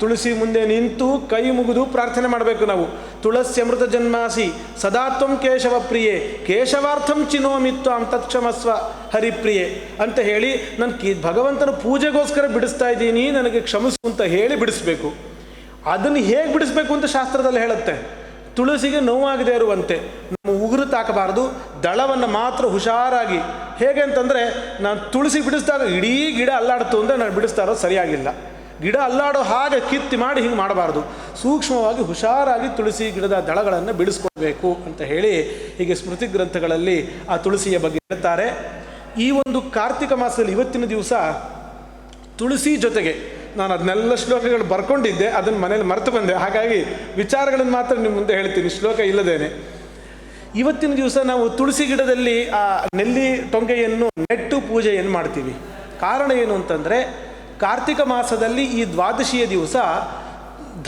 ತುಳಸಿ ಮುಂದೆ ನಿಂತು ಕೈ ಮುಗಿದು ಪ್ರಾರ್ಥನೆ ಮಾಡಬೇಕು ನಾವು. ತುಳಸಿ ಅಮೃತ ಜನ್ಮಾಸಿ ಸದಾತ್ವಂ ಕೇಶವ ಪ್ರಿಯೆ, ಕೇಶವಾರ್ಥಂ ಚಿನೋಮಿತ್ವಾಂ ತತ್ಕ್ಷಮಸ್ವ ಹರಿಪ್ರಿಯೆ ಅಂತ ಹೇಳಿ ನಾನು ಕಿ ಭಗವಂತನ ಪೂಜೆಗೋಸ್ಕರ ಬಿಡಿಸ್ತಾ ಇದ್ದೀನಿ, ನನಗೆ ಕ್ಷಮಿಸು ಅಂತ ಹೇಳಿ ಬಿಡಿಸ್ಬೇಕು. ಅದನ್ನು ಹೇಗೆ ಬಿಡಿಸ್ಬೇಕು ಅಂತ ಶಾಸ್ತ್ರದಲ್ಲಿ ಹೇಳುತ್ತೆ. ತುಳಸಿಗೆ ನೋವಾಗದೇ ಇರುವಂತೆ, ನಮ್ಮ ಉಗುರು ತಾಕಬಾರದು, ದಳವನ್ನು ಮಾತ್ರ ಹುಷಾರಾಗಿ. ಹೇಗೆ ಅಂತಂದರೆ, ನಾನು ತುಳಸಿ ಬಿಡಿಸಿದಾಗ ಇಡೀ ಗಿಡ ಅಲ್ಲಾಡ್ತು ಅಂದರೆ ನಾನು ಬಿಡಿಸ್ತಾ ಇರೋದು ಸರಿಯಾಗಿಲ್ಲ. ಗಿಡ ಅಲ್ಲಾಡೋ ಹಾಗೆ ಕಿತ್ತಿ ಮಾಡಿ ಹಿಂಗೆ ಮಾಡಬಾರ್ದು. ಸೂಕ್ಷ್ಮವಾಗಿ ಹುಷಾರಾಗಿ ತುಳಸಿ ಗಿಡದ ದಳಗಳನ್ನು ಬಿಡಿಸ್ಕೊಳ್ಬೇಕು ಅಂತ ಹೇಳಿ ಹೀಗೆ ಸ್ಮೃತಿ ಗ್ರಂಥಗಳಲ್ಲಿ ಆ ತುಳಸಿಯ ಬಗ್ಗೆ ಹೇಳ್ತಾರೆ. ಈ ಒಂದು ಕಾರ್ತಿಕ ಮಾಸದಲ್ಲಿ ಇವತ್ತಿನ ದಿವಸ ತುಳಸಿ ಜೊತೆಗೆ ನಾನು ಅದನ್ನೆಲ್ಲ ಶ್ಲೋಕಗಳು ಬರ್ಕೊಂಡಿದ್ದೆ, ಅದನ್ನು ಮನೇಲಿ ಮರೆತು ಬಂದೆ. ಹಾಗಾಗಿ ವಿಚಾರಗಳನ್ನು ಮಾತ್ರ ನಿಮ್ಮ ಮುಂದೆ ಹೇಳ್ತೀನಿ, ಶ್ಲೋಕ ಇಲ್ಲದೇನೆ. ಇವತ್ತಿನ ದಿವಸ ನಾವು ತುಳಸಿ ಗಿಡದಲ್ಲಿ ಆ ನೆಲ್ಲಿ ತೊಂಗೆಯನ್ನು ನೆಟ್ಟು ಪೂಜೆಯನ್ನು ಮಾಡ್ತೀವಿ. ಕಾರಣ ಏನು ಅಂತಂದರೆ, ಕಾರ್ತಿಕ ಮಾಸದಲ್ಲಿ ಈ ದ್ವಾದಶಿಯ ದಿವಸ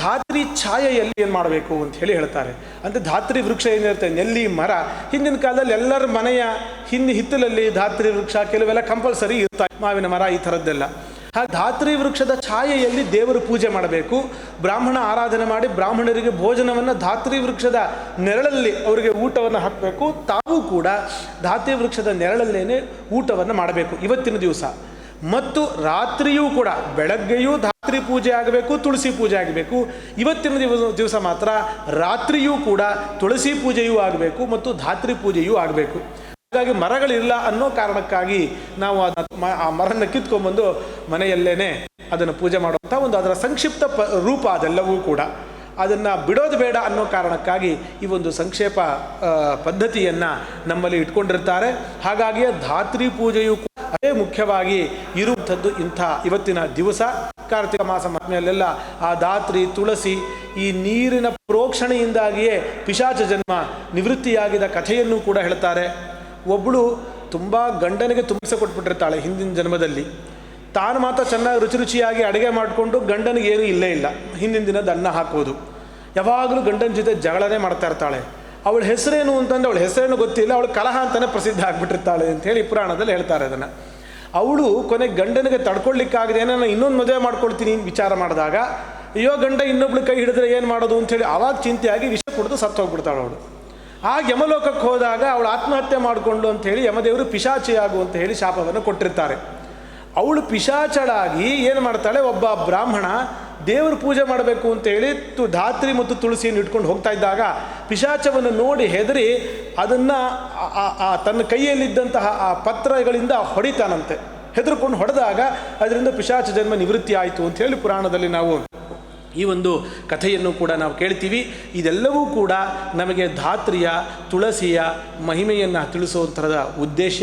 ಧಾತ್ರಿ ಛಾಯೆಯಲ್ಲಿ ಏನು ಮಾಡಬೇಕು ಅಂತ ಹೇಳಿ ಹೇಳ್ತಾರೆ. ಅಂದರೆ ಧಾತ್ರಿ ವೃಕ್ಷ ಏನಿರುತ್ತೆ, ನೆಲ್ಲಿ, ಮರ. ಹಿಂದಿನ ಕಾಲದಲ್ಲಿ ಎಲ್ಲರ ಮನೆಯ ಹಿಂದಿ ಹಿತ್ತಲಲ್ಲಿ ಧಾತ್ರಿ ವೃಕ್ಷ, ಕೆಲವೆಲ್ಲ ಕಂಪಲ್ಸರಿ ಇರ್ತಾ ಮಾವಿನ ಮರ ಈ ಥರದ್ದೆಲ್ಲ. ಧಾತ್ರಿ ವೃಕ್ಷದ ಛಾಯೆಯಲ್ಲಿ ದೇವರು ಪೂಜೆ ಮಾಡಬೇಕು. ಬ್ರಾಹ್ಮಣ ಆರಾಧನೆ ಮಾಡಿ ಬ್ರಾಹ್ಮಣರಿಗೆ ಭೋಜನವನ್ನು ಧಾತ್ರಿ ವೃಕ್ಷದ ನೆರಳಲ್ಲಿ ಅವರಿಗೆ ಊಟವನ್ನು ಹಾಕಬೇಕು. ತಾವು ಕೂಡ ಧಾತ್ರಿ ವೃಕ್ಷದ ನೆರಳಲ್ಲೇನೆ ಊಟವನ್ನು ಮಾಡಬೇಕು ಇವತ್ತಿನ ದಿವಸ. ಮತ್ತು ರಾತ್ರಿಯೂ ಕೂಡ ಬೆಳಗ್ಗೆಯೂ ಧಾತ್ರಿ ಪೂಜೆ ಆಗಬೇಕು, ತುಳಸಿ ಪೂಜೆ ಆಗಬೇಕು. ಇವತ್ತಿನ ದಿವಸ ದಿವಸ ಮಾತ್ರ ರಾತ್ರಿಯೂ ಕೂಡ ತುಳಸಿ ಪೂಜೆಯೂ ಆಗಬೇಕು ಮತ್ತು ಧಾತ್ರಿ ಪೂಜೆಯೂ ಆಗಬೇಕು. ಹಾಗಾಗಿ ಮರಗಳಿಲ್ಲ ಅನ್ನೋ ಕಾರಣಕ್ಕಾಗಿ ನಾವು ಅದ ಮ- ಆ ಮರನ ಕಿತ್ಕೊಂಡ್ಬಂದು ಮನೆಯಲ್ಲೇನೆ ಅದನ್ನು ಪೂಜೆ ಮಾಡುವಂಥ ಒಂದು ಅದರ ಸಂಕ್ಷಿಪ್ತ ಪ ರೂಪ ಅದೆಲ್ಲವೂ ಕೂಡ. ಅದನ್ನು ಬಿಡೋದು ಬೇಡ ಅನ್ನೋ ಕಾರಣಕ್ಕಾಗಿ ಈ ಒಂದು ಸಂಕ್ಷೇಪ ಪದ್ಧತಿಯನ್ನು ನಮ್ಮಲ್ಲಿ ಇಟ್ಕೊಂಡಿರ್ತಾರೆ. ಹಾಗಾಗಿಯೇ ಧಾತ್ರಿ ಪೂಜೆಯು ಅದೇ ಮುಖ್ಯವಾಗಿ ಇರುವಂಥದ್ದು ಇಂಥ ಇವತ್ತಿನ ದಿವಸ. ಕಾರ್ತಿಕ ಮಾಸ ಮನೆಯಲ್ಲೆಲ್ಲ ಆ ಧಾತ್ರಿ, ತುಳಸಿ ಈ ನೀರಿನ ಪ್ರೋಕ್ಷಣೆಯಿಂದಾಗಿಯೇ ಪಿಶಾಚ ಜನ್ಮ ನಿವೃತ್ತಿಯಾಗಿದ ಕಥೆಯನ್ನು ಕೂಡ ಹೇಳ್ತಾರೆ. ಒಬ್ಬಳು ತುಂಬ ಗಂಡನಿಗೆ ತುಂಬಿಸ ಕೊಟ್ಬಿಟ್ಟಿರ್ತಾಳೆ ಹಿಂದಿನ ಜನ್ಮದಲ್ಲಿ. ತಾನು ಮಾತ್ರ ಚೆನ್ನಾಗಿ ರುಚಿ ರುಚಿಯಾಗಿ ಅಡುಗೆ ಮಾಡಿಕೊಂಡು ಗಂಡನಿಗೆ ಏನೂ ಇಲ್ಲೇ ಇಲ್ಲ. ಹಿಂದಿನ ದಿನದ ಅನ್ನ ಹಾಕೋದು. ಯಾವಾಗಲೂ ಗಂಡನ ಜೊತೆ ಜಗಳನೇ ಮಾಡ್ತಾ ಇರ್ತಾಳೆ. ಅವಳ ಹೆಸರೇನು ಅಂತಂದ್ರೆ ಅವಳ ಹೆಸರೇನು ಗೊತ್ತಿಲ್ಲ, ಅವಳು ಕಲಹ ಅಂತಲೇ ಪ್ರಸಿದ್ಧ ಆಗಿಬಿಟ್ಟಿರ್ತಾಳೆ ಅಂತೇಳಿ ಪುರಾಣದಲ್ಲಿ ಹೇಳ್ತಾರೆ ಅದನ್ನು. ಅವಳು ಕೊನೆಗೆ ಗಂಡನಿಗೆ ತಡ್ಕೊಳ್ಳಿಕ್ಕಾಗದೆ ನಾನು ಇನ್ನೊಂದು ಮದುವೆ ಮಾಡ್ಕೊಳ್ತೀನಿ ವಿಚಾರ ಮಾಡಿದಾಗ, ಅಯ್ಯೋ ಗಂಡ ಇನ್ನೊಬ್ಳು ಕೈ ಹಿಡಿದ್ರೆ ಏನು ಮಾಡೋದು ಅಂತೇಳಿ ಆವಾಗ ಚಿಂತೆಯಾಗಿ ವಿಷ ಕುಡಿದು ಸತ್ತು ಹೋಗ್ಬಿಡ್ತಾಳೆ ಅವಳು. ಆಗ ಯಮಲೋಕಕ್ಕೆ ಹೋದಾಗ ಅವಳು ಆತ್ಮಹತ್ಯೆ ಮಾಡಿಕೊಂಡು ಅಂತ ಹೇಳಿ ಯಮದೇವರು ಪಿಶಾಚಿಯಾಗು ಅಂತ ಹೇಳಿ ಶಾಪವನ್ನು ಕೊಟ್ಟಿರ್ತಾರೆ. ಅವಳು ಪಿಶಾಚಳಾಗಿ ಏನು ಮಾಡ್ತಾಳೆ? ಒಬ್ಬ ಬ್ರಾಹ್ಮಣ ದೇವರು ಪೂಜೆ ಮಾಡಬೇಕು ಅಂತ ಹೇಳಿ ತು ಧಾತ್ರಿ ಮತ್ತು ತುಳಸಿಯನ್ನು ಇಟ್ಕೊಂಡು ಹೋಗ್ತಾ ಇದ್ದಾಗ ಪಿಶಾಚವನ್ನು ನೋಡಿ ಹೆದರಿ ಅದನ್ನು ತನ್ನ ಕೈಯಲ್ಲಿದ್ದಂತಹ ಆ ಪತ್ರಗಳಿಂದ ಹೊಡಿತಾನಂತೆ. ಹೆದರ್ಕೊಂಡು ಹೊಡೆದಾಗ ಅದರಿಂದ ಪಿಶಾಚ ಜನ್ಮ ನಿವೃತ್ತಿ ಆಯಿತು ಅಂತ ಹೇಳಿ ಪುರಾಣದಲ್ಲಿ ನಾವು ಈ ಒಂದು ಕಥೆಯನ್ನು ಕೂಡ ನಾವು ಕೇಳ್ತೀವಿ. ಇದೆಲ್ಲವೂ ಕೂಡ ನಮಗೆ ಧಾತ್ರಿಯ, ತುಳಸಿಯ ಮಹಿಮೆಯನ್ನು ತಿಳಿಸುವಂಥದ ಉದ್ದೇಶ.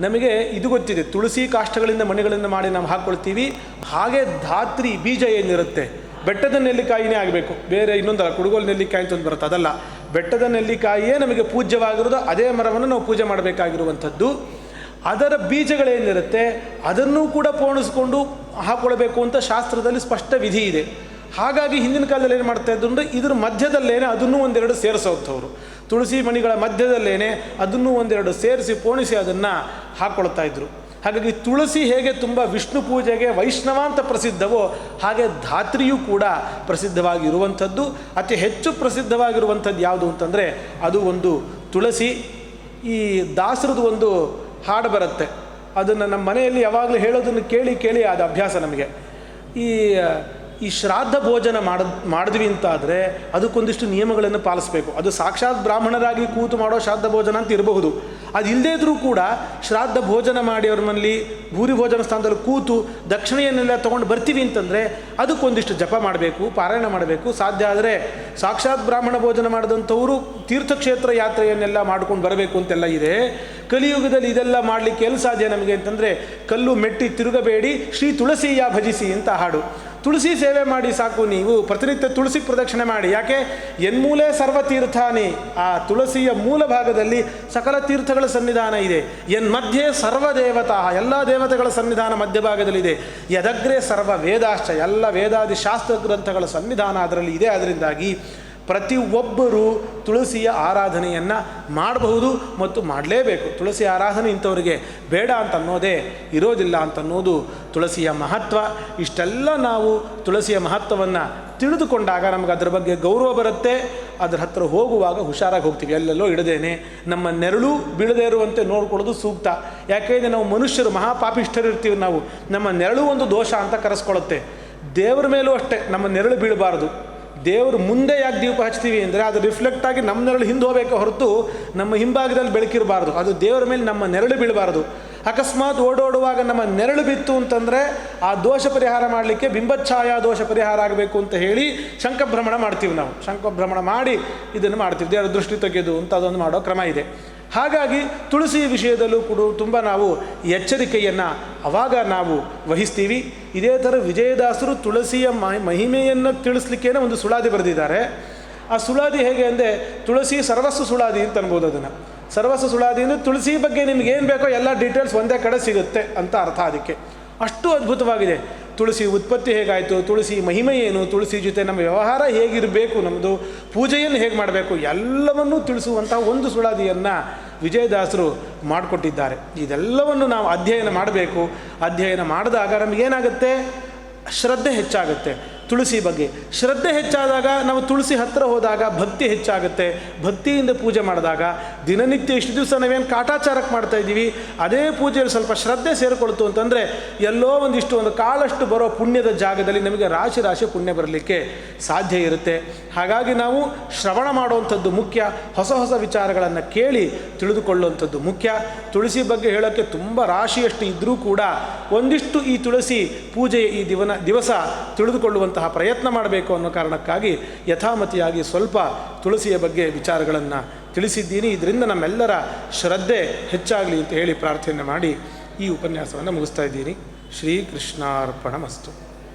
ನಮಗೆ ಇದು ಗೊತ್ತಿದೆ, ತುಳಸಿ ಕಾಷ್ಟಗಳಿಂದ ಮಣಿಗಳನ್ನು ಮಾಡಿ ನಾವು ಹಾಕ್ಕೊಳ್ತೀವಿ ಹಾಗೆ ಧಾತ್ರಿ ಬೀಜ ಏನಿರುತ್ತೆ? ಬೆಟ್ಟದ ನೆಲ್ಲಿಕಾಯಿನೇ ಆಗಬೇಕು. ಬೇರೆ ಇನ್ನೊಂದಲ್ಲ, ಕುಡುಗೋಲು ನೆಲ್ಲಿಕಾಯಿ ಅಂತ ಒಂದು ಬರುತ್ತೆ. ಅದಲ್ಲ, ಬೆಟ್ಟದ ನೆಲ್ಲಿಕಾಯಿಯೇ ನಮಗೆ ಪೂಜ್ಯವಾಗಿರೋದು. ಅದೇ ಮರವನ್ನು ನಾವು ಪೂಜೆ ಮಾಡಬೇಕಾಗಿರುವಂಥದ್ದು. ಅದರ ಬೀಜಗಳೇನಿರುತ್ತೆ? ಅದನ್ನು ಕೂಡ ಪೋಣಿಸ್ಕೊಂಡು ಹಾಕ್ಕೊಳ್ಬೇಕು ಅಂತ ಶಾಸ್ತ್ರದಲ್ಲಿ ಸ್ಪಷ್ಟ ವಿಧಿ ಇದೆ. ಹಾಗಾಗಿ ಹಿಂದಿನ ಕಾಲದಲ್ಲಿ ಏನು ಮಾಡ್ತಾ ಇದ್ರು ಅಂದರೆ ಇದ್ರ ಮಧ್ಯದಲ್ಲೇನೆ ಅದನ್ನು ಒಂದೆರಡು ಸೇರಿಸೋಂಥವ್ರು ತುಳಸಿ ಮಣಿಗಳ ಮಧ್ಯದಲ್ಲೇನೆ ಅದನ್ನೂ ಒಂದೆರಡು ಸೇರಿಸಿ ಪೋಣಿಸಿ ಅದನ್ನು ಹಾಕ್ಕೊಳ್ತಾ ಇದ್ರು. ಹಾಗಾಗಿ ತುಳಸಿ ಹೇಗೆ ತುಂಬ ವಿಷ್ಣು ಪೂಜೆಗೆ ವೈಷ್ಣವ ಅಂತ ಪ್ರಸಿದ್ಧವೋ ಹಾಗೆ ಧಾತ್ರಿಯೂ ಕೂಡ ಪ್ರಸಿದ್ಧವಾಗಿರುವಂಥದ್ದು. ಅತಿ ಹೆಚ್ಚು ಪ್ರಸಿದ್ಧವಾಗಿರುವಂಥದ್ದು ಯಾವುದು ಅಂತಂದರೆ ಅದು ಒಂದು ತುಳಸಿ, ಈ ದಾಸರದು ಒಂದು ಹಾಡು ಬರುತ್ತೆ. ಅದನ್ನು ನಮ್ಮ ಮನೆಯಲ್ಲಿ ಯಾವಾಗಲೂ ಹೇಳೋದನ್ನು ಕೇಳಿ ಕೇಳಿ ಅದು ಅಭ್ಯಾಸ ನಮಗೆ. ಈ ಈ ಶ್ರಾದ್ದ ಭೋಜನ ಮಾಡ, ಮಾಡಿದ್ವಿ ಅಂತಾದರೆ ಅದಕ್ಕೊಂದಿಷ್ಟು ನಿಯಮಗಳನ್ನು ಪಾಲಿಸಬೇಕು. ಅದು ಸಾಕ್ಷಾತ್ ಬ್ರಾಹ್ಮಣರಾಗಿ ಕೂತು ಮಾಡೋ ಶ್ರಾದ್ದ ಭೋಜನ ಅಂತ ಇರಬಹುದು. ಅದು ಇಲ್ಲದೇ ಇದ್ರೂ ಕೂಡ ಶ್ರಾದ್ದ ಭೋಜನ ಮಾಡಿ ಅವ್ರ ಮನೇಲಿ ಭೂರಿ ಭೋಜನ ಸ್ಥಾನದಲ್ಲಿ ಕೂತು ದಕ್ಷಿಣೆಯನ್ನೆಲ್ಲ ತೊಗೊಂಡು ಬರ್ತೀವಿ ಅಂತಂದರೆ ಅದಕ್ಕೊಂದಿಷ್ಟು ಜಪ ಮಾಡಬೇಕು, ಪಾರಾಯಣ ಮಾಡಬೇಕು. ಸಾಧ್ಯ ಆದರೆ ಸಾಕ್ಷಾತ್ ಬ್ರಾಹ್ಮಣ ಭೋಜನ ಮಾಡಿದಂಥವರು ತೀರ್ಥಕ್ಷೇತ್ರ ಯಾತ್ರೆಯನ್ನೆಲ್ಲ ಮಾಡ್ಕೊಂಡು ಬರಬೇಕು ಅಂತೆಲ್ಲ ಇದೆ. ಕಲಿಯುಗದಲ್ಲಿ ಇದೆಲ್ಲ ಮಾಡಲಿಕ್ಕೆ ಎಲ್ಲಿ ಸಾಧ್ಯ ನಮಗೆ ಅಂತಂದರೆ ಕಲ್ಲು ಮೆಟ್ಟಿ ತಿರುಗಬೇಡಿ, ಶ್ರೀ ತುಳಸಿಯ ಭಜಿಸಿ ಅಂತ ಹಾಡು. ತುಳಸಿ ಸೇವೆ ಮಾಡಿ ಸಾಕು ನೀವು. ಪ್ರತಿನಿತ್ಯ ತುಳಸಿ ಪ್ರದಕ್ಷಿಣೆ ಮಾಡಿ. ಯಾಕೆ? ಎನ್ಮೂಲೆ ಸರ್ವತೀರ್ಥಾನಿ. ಆ ತುಳಸಿಯ ಮೂಲ ಭಾಗದಲ್ಲಿ ಸಕಲ ತೀರ್ಥಗಳ ಸನ್ನಿಧಾನ ಇದೆ. ಎನ್ ಮಧ್ಯೆ ಸರ್ವ ದೇವತಾ ಎಲ್ಲ ದೇವತೆಗಳ ಸನ್ನಿಧಾನ ಮಧ್ಯಭಾಗದಲ್ಲಿದೆ. ಯದಗ್ರೆ ಸರ್ವ ವೇದಾಶ್ಚ ಎಲ್ಲ ವೇದಾದಿ ಶಾಸ್ತ್ರ ಗ್ರಂಥಗಳ ಸನ್ನಿಧಾನ ಅದರಲ್ಲಿ ಇದೆ. ಅದರಿಂದಾಗಿ ಪ್ರತಿ ಒಬ್ಬರು ತುಳಸಿಯ ಆರಾಧನೆಯನ್ನು ಮಾಡಬಹುದು ಮತ್ತು ಮಾಡಲೇಬೇಕು. ತುಳಸಿ ಆರಾಧನೆ ಇಂಥವರಿಗೆ ಬೇಡ ಅಂತ ಅನ್ನೋದೇ, ಇರೋದಿಲ್ಲ ಅಂತ ಅನ್ನೋದು ತುಳಸಿಯ ಮಹತ್ವ. ಇಷ್ಟೆಲ್ಲ ನಾವು ತುಳಸಿಯ ಮಹತ್ವವನ್ನು ತಿಳಿದುಕೊಂಡಾಗ ನಮಗೆ ಅದರ ಬಗ್ಗೆ ಗೌರವ ಬರುತ್ತೆ. ಅದರ ಹತ್ರ ಹೋಗುವಾಗ ಹುಷಾರಾಗಿ ಹೋಗ್ತೀವಿ. ಎಲ್ಲೆಲ್ಲೋ ಇಡದೇನೆ ನಮ್ಮ ನೆರಳು ಬೀಳದೇ ಇರುವಂತೆ ನೋಡ್ಕೊಳ್ಳೋದು ಸೂಕ್ತ. ಯಾಕೆಂದರೆ ನಾವು ಮನುಷ್ಯರು, ಮಹಾಪಾಪಿಷ್ಠರಿರ್ತೀವಿ ನಾವು. ನಮ್ಮ ನೆರಳು ಒಂದು ದೋಷ ಅಂತ ಕರೆಸ್ಕೊಳ್ಳುತ್ತೆ. ದೇವರ ಮೇಲೂ ಅಷ್ಟೇ. ನಮ್ಮ ನೆರಳು ಬೀಳಬಾರ್ದು. ದೇವರು ಮುಂದೆ ಯಾಕೆ ದೀಪ ಹಚ್ತೀವಿ ಅಂದರೆ ಅದು ರಿಫ್ಲೆಕ್ಟ್ ಆಗಿ ನಮ್ಮ ನೆರಳು ಹಿಂದೆ ಹೋಗಬೇಕು ಹೊರತು ನಮ್ಮ ಹಿಂಭಾಗದಲ್ಲಿ ಬೆಳಕಿರಬಾರ್ದು. ಅದು ದೇವರ ಮೇಲೆ ನಮ್ಮ ನೆರಳು ಬೀಳಬಾರ್ದು. ಅಕಸ್ಮಾತ್ ಓಡೋಡುವಾಗ ನಮ್ಮ ನೆರಳು ಬಿತ್ತು ಅಂತಂದರೆ ಆ ದೋಷ ಪರಿಹಾರ ಮಾಡಲಿಕ್ಕೆ ಬಿಂಬಚ್ಛಾಯಾ ದೋಷ ಪರಿಹಾರ ಆಗಬೇಕು ಅಂತ ಹೇಳಿ ಶಂಖಭ್ರಮಣ ಮಾಡ್ತೀವಿ ನಾವು. ಶಂಖಭ್ರಮಣ ಮಾಡಿ ಇದನ್ನು ಮಾಡ್ತೀವಿ. ದೇವರ ದೃಷ್ಟಿ ತೆಗೆದು ಅಂತ ಅದೊಂದು ಮಾಡೋ ಕ್ರಮ ಇದೆ. ಹಾಗಾಗಿ ತುಳಸಿ ವಿಷಯದಲ್ಲೂ ಕೂಡ ತುಂಬ ನಾವು ಎಚ್ಚರಿಕೆಯನ್ನು ಅವಾಗ ನಾವು ವಹಿಸ್ತೀವಿ. ಇದೇ ಥರ ವಿಜಯದಾಸರು ತುಳಸಿಯ ಮಹಿಮೆಯನ್ನು ತಿಳಿಸ್ಲಿಕ್ಕೇನೆ ಒಂದು ಸುಳಾದಿ ಬರೆದಿದ್ದಾರೆ. ಆ ಸುಳಾದಿ ಹೇಗೆ ಅಂದರೆ ತುಳಸಿ ಸರ್ವಸ್ವ ಸುಳಾದಿ ಅಂತ ಅನ್ಬೋದು ಅದನ್ನು. ಸರ್ವಸ್ವ ಸುಳಾದಿ ಅಂದರೆ ತುಳಸಿ ಬಗ್ಗೆ ನಿಮ್ಗೆ ಏನು ಬೇಕೋ ಎಲ್ಲ ಡೀಟೇಲ್ಸ್ ಒಂದೇ ಕಡೆ ಸಿಗುತ್ತೆ ಅಂತ ಅರ್ಥ ಅದಕ್ಕೆ. ಅಷ್ಟು ಅದ್ಭುತವಾಗಿದೆ. ತುಳಸಿ ಉತ್ಪತ್ತಿ ಹೇಗಾಯಿತು? ತುಳಸಿ ಮಹಿಮೆ ಏನು? ತುಳಸಿ ಜೊತೆ ನಮ್ಮ ವ್ಯವಹಾರ ಹೇಗಿರಬೇಕು? ನಮ್ಮದು ಪೂಜೆಯನ್ನು ಹೇಗೆ ಮಾಡಬೇಕು? ಎಲ್ಲವನ್ನೂ ತಿಳಿಸುವಂಥ ಒಂದು ಸುಳಾದಿಯನ್ನು ವಿಜಯದಾಸರು ಮಾಡಿಕೊಟ್ಟಿದ್ದಾರೆ. ಇದೆಲ್ಲವನ್ನು ನಾವು ಅಧ್ಯಯನ ಮಾಡಬೇಕು. ಅಧ್ಯಯನ ಮಾಡಿದಾಗ ನಮಗೇನಾಗುತ್ತೆ ಶ್ರದ್ಧೆ ಹೆಚ್ಚಾಗುತ್ತೆ. ತುಳಸಿ ಬಗ್ಗೆ. ಶ್ರದ್ಧೆ ಹೆಚ್ಚಾದಾಗ ನಾವು ತುಳಸಿ ಹತ್ತಿರ ಹೋದಾಗ ಭಕ್ತಿ ಹೆಚ್ಚಾಗುತ್ತೆ. ಭಕ್ತಿಯಿಂದ ಪೂಜೆ ಮಾಡಿದಾಗ ದಿನನಿತ್ಯ ಇಷ್ಟು ದಿವಸ ನಾವೇನು ಕಾಟಾಚಾರಕ್ಕೆ ಮಾಡ್ತಾ ಇದ್ದೀವಿ, ಅದೇ ಪೂಜೆಯಲ್ಲಿ ಸ್ವಲ್ಪ ಶ್ರದ್ಧೆ ಸೇರಿಕೊಳ್ತು ಅಂತಂದರೆ ಎಲ್ಲೋ ಒಂದಿಷ್ಟು ಒಂದು ಕಾಲಷ್ಟು ಬರೋ ಪುಣ್ಯದ ಜಾಗದಲ್ಲಿ ನಮಗೆ ರಾಶಿ ರಾಶಿ ಪುಣ್ಯ ಬರಲಿಕ್ಕೆ ಸಾಧ್ಯ ಇರುತ್ತೆ. ಹಾಗಾಗಿ ನಾವು ಶ್ರವಣ ಮಾಡುವಂಥದ್ದು ಮುಖ್ಯ. ಹೊಸ ಹೊಸ ವಿಚಾರಗಳನ್ನು ಕೇಳಿ ತಿಳಿದುಕೊಳ್ಳುವಂಥದ್ದು ಮುಖ್ಯ. ತುಳಸಿ ಬಗ್ಗೆ ಹೇಳೋಕ್ಕೆ ತುಂಬ ರಾಶಿಯಷ್ಟು ಇದ್ದರೂ ಕೂಡ ಒಂದಿಷ್ಟು ಈ ತುಳಸಿ ಪೂಜೆಯ ಈ ದಿವನ ದಿವಸ ತಿಳಿದುಕೊಳ್ಳುವಂತಹ ಪ್ರಯತ್ನ ಮಾಡಬೇಕು ಅನ್ನೋ ಕಾರಣಕ್ಕಾಗಿ ಯಥಾಮತಿಯಾಗಿ ಸ್ವಲ್ಪ ತುಳಸಿಯ ಬಗ್ಗೆ ವಿಚಾರಗಳನ್ನು ತಿಳಿಸಿದ್ದೀನಿ. ಇದರಿಂದ ನಮ್ಮೆಲ್ಲರ ಶ್ರದ್ಧೆ ಹೆಚ್ಚಾಗಲಿ ಅಂತ ಹೇಳಿ ಪ್ರಾರ್ಥನೆ ಮಾಡಿ ಈ ಉಪನ್ಯಾಸವನ್ನು ಮುಗಿಸ್ತಾ ಇದ್ದೀನಿ. ಶ್ರೀಕೃಷ್ಣಾರ್ಪಣ ಮಸ್ತು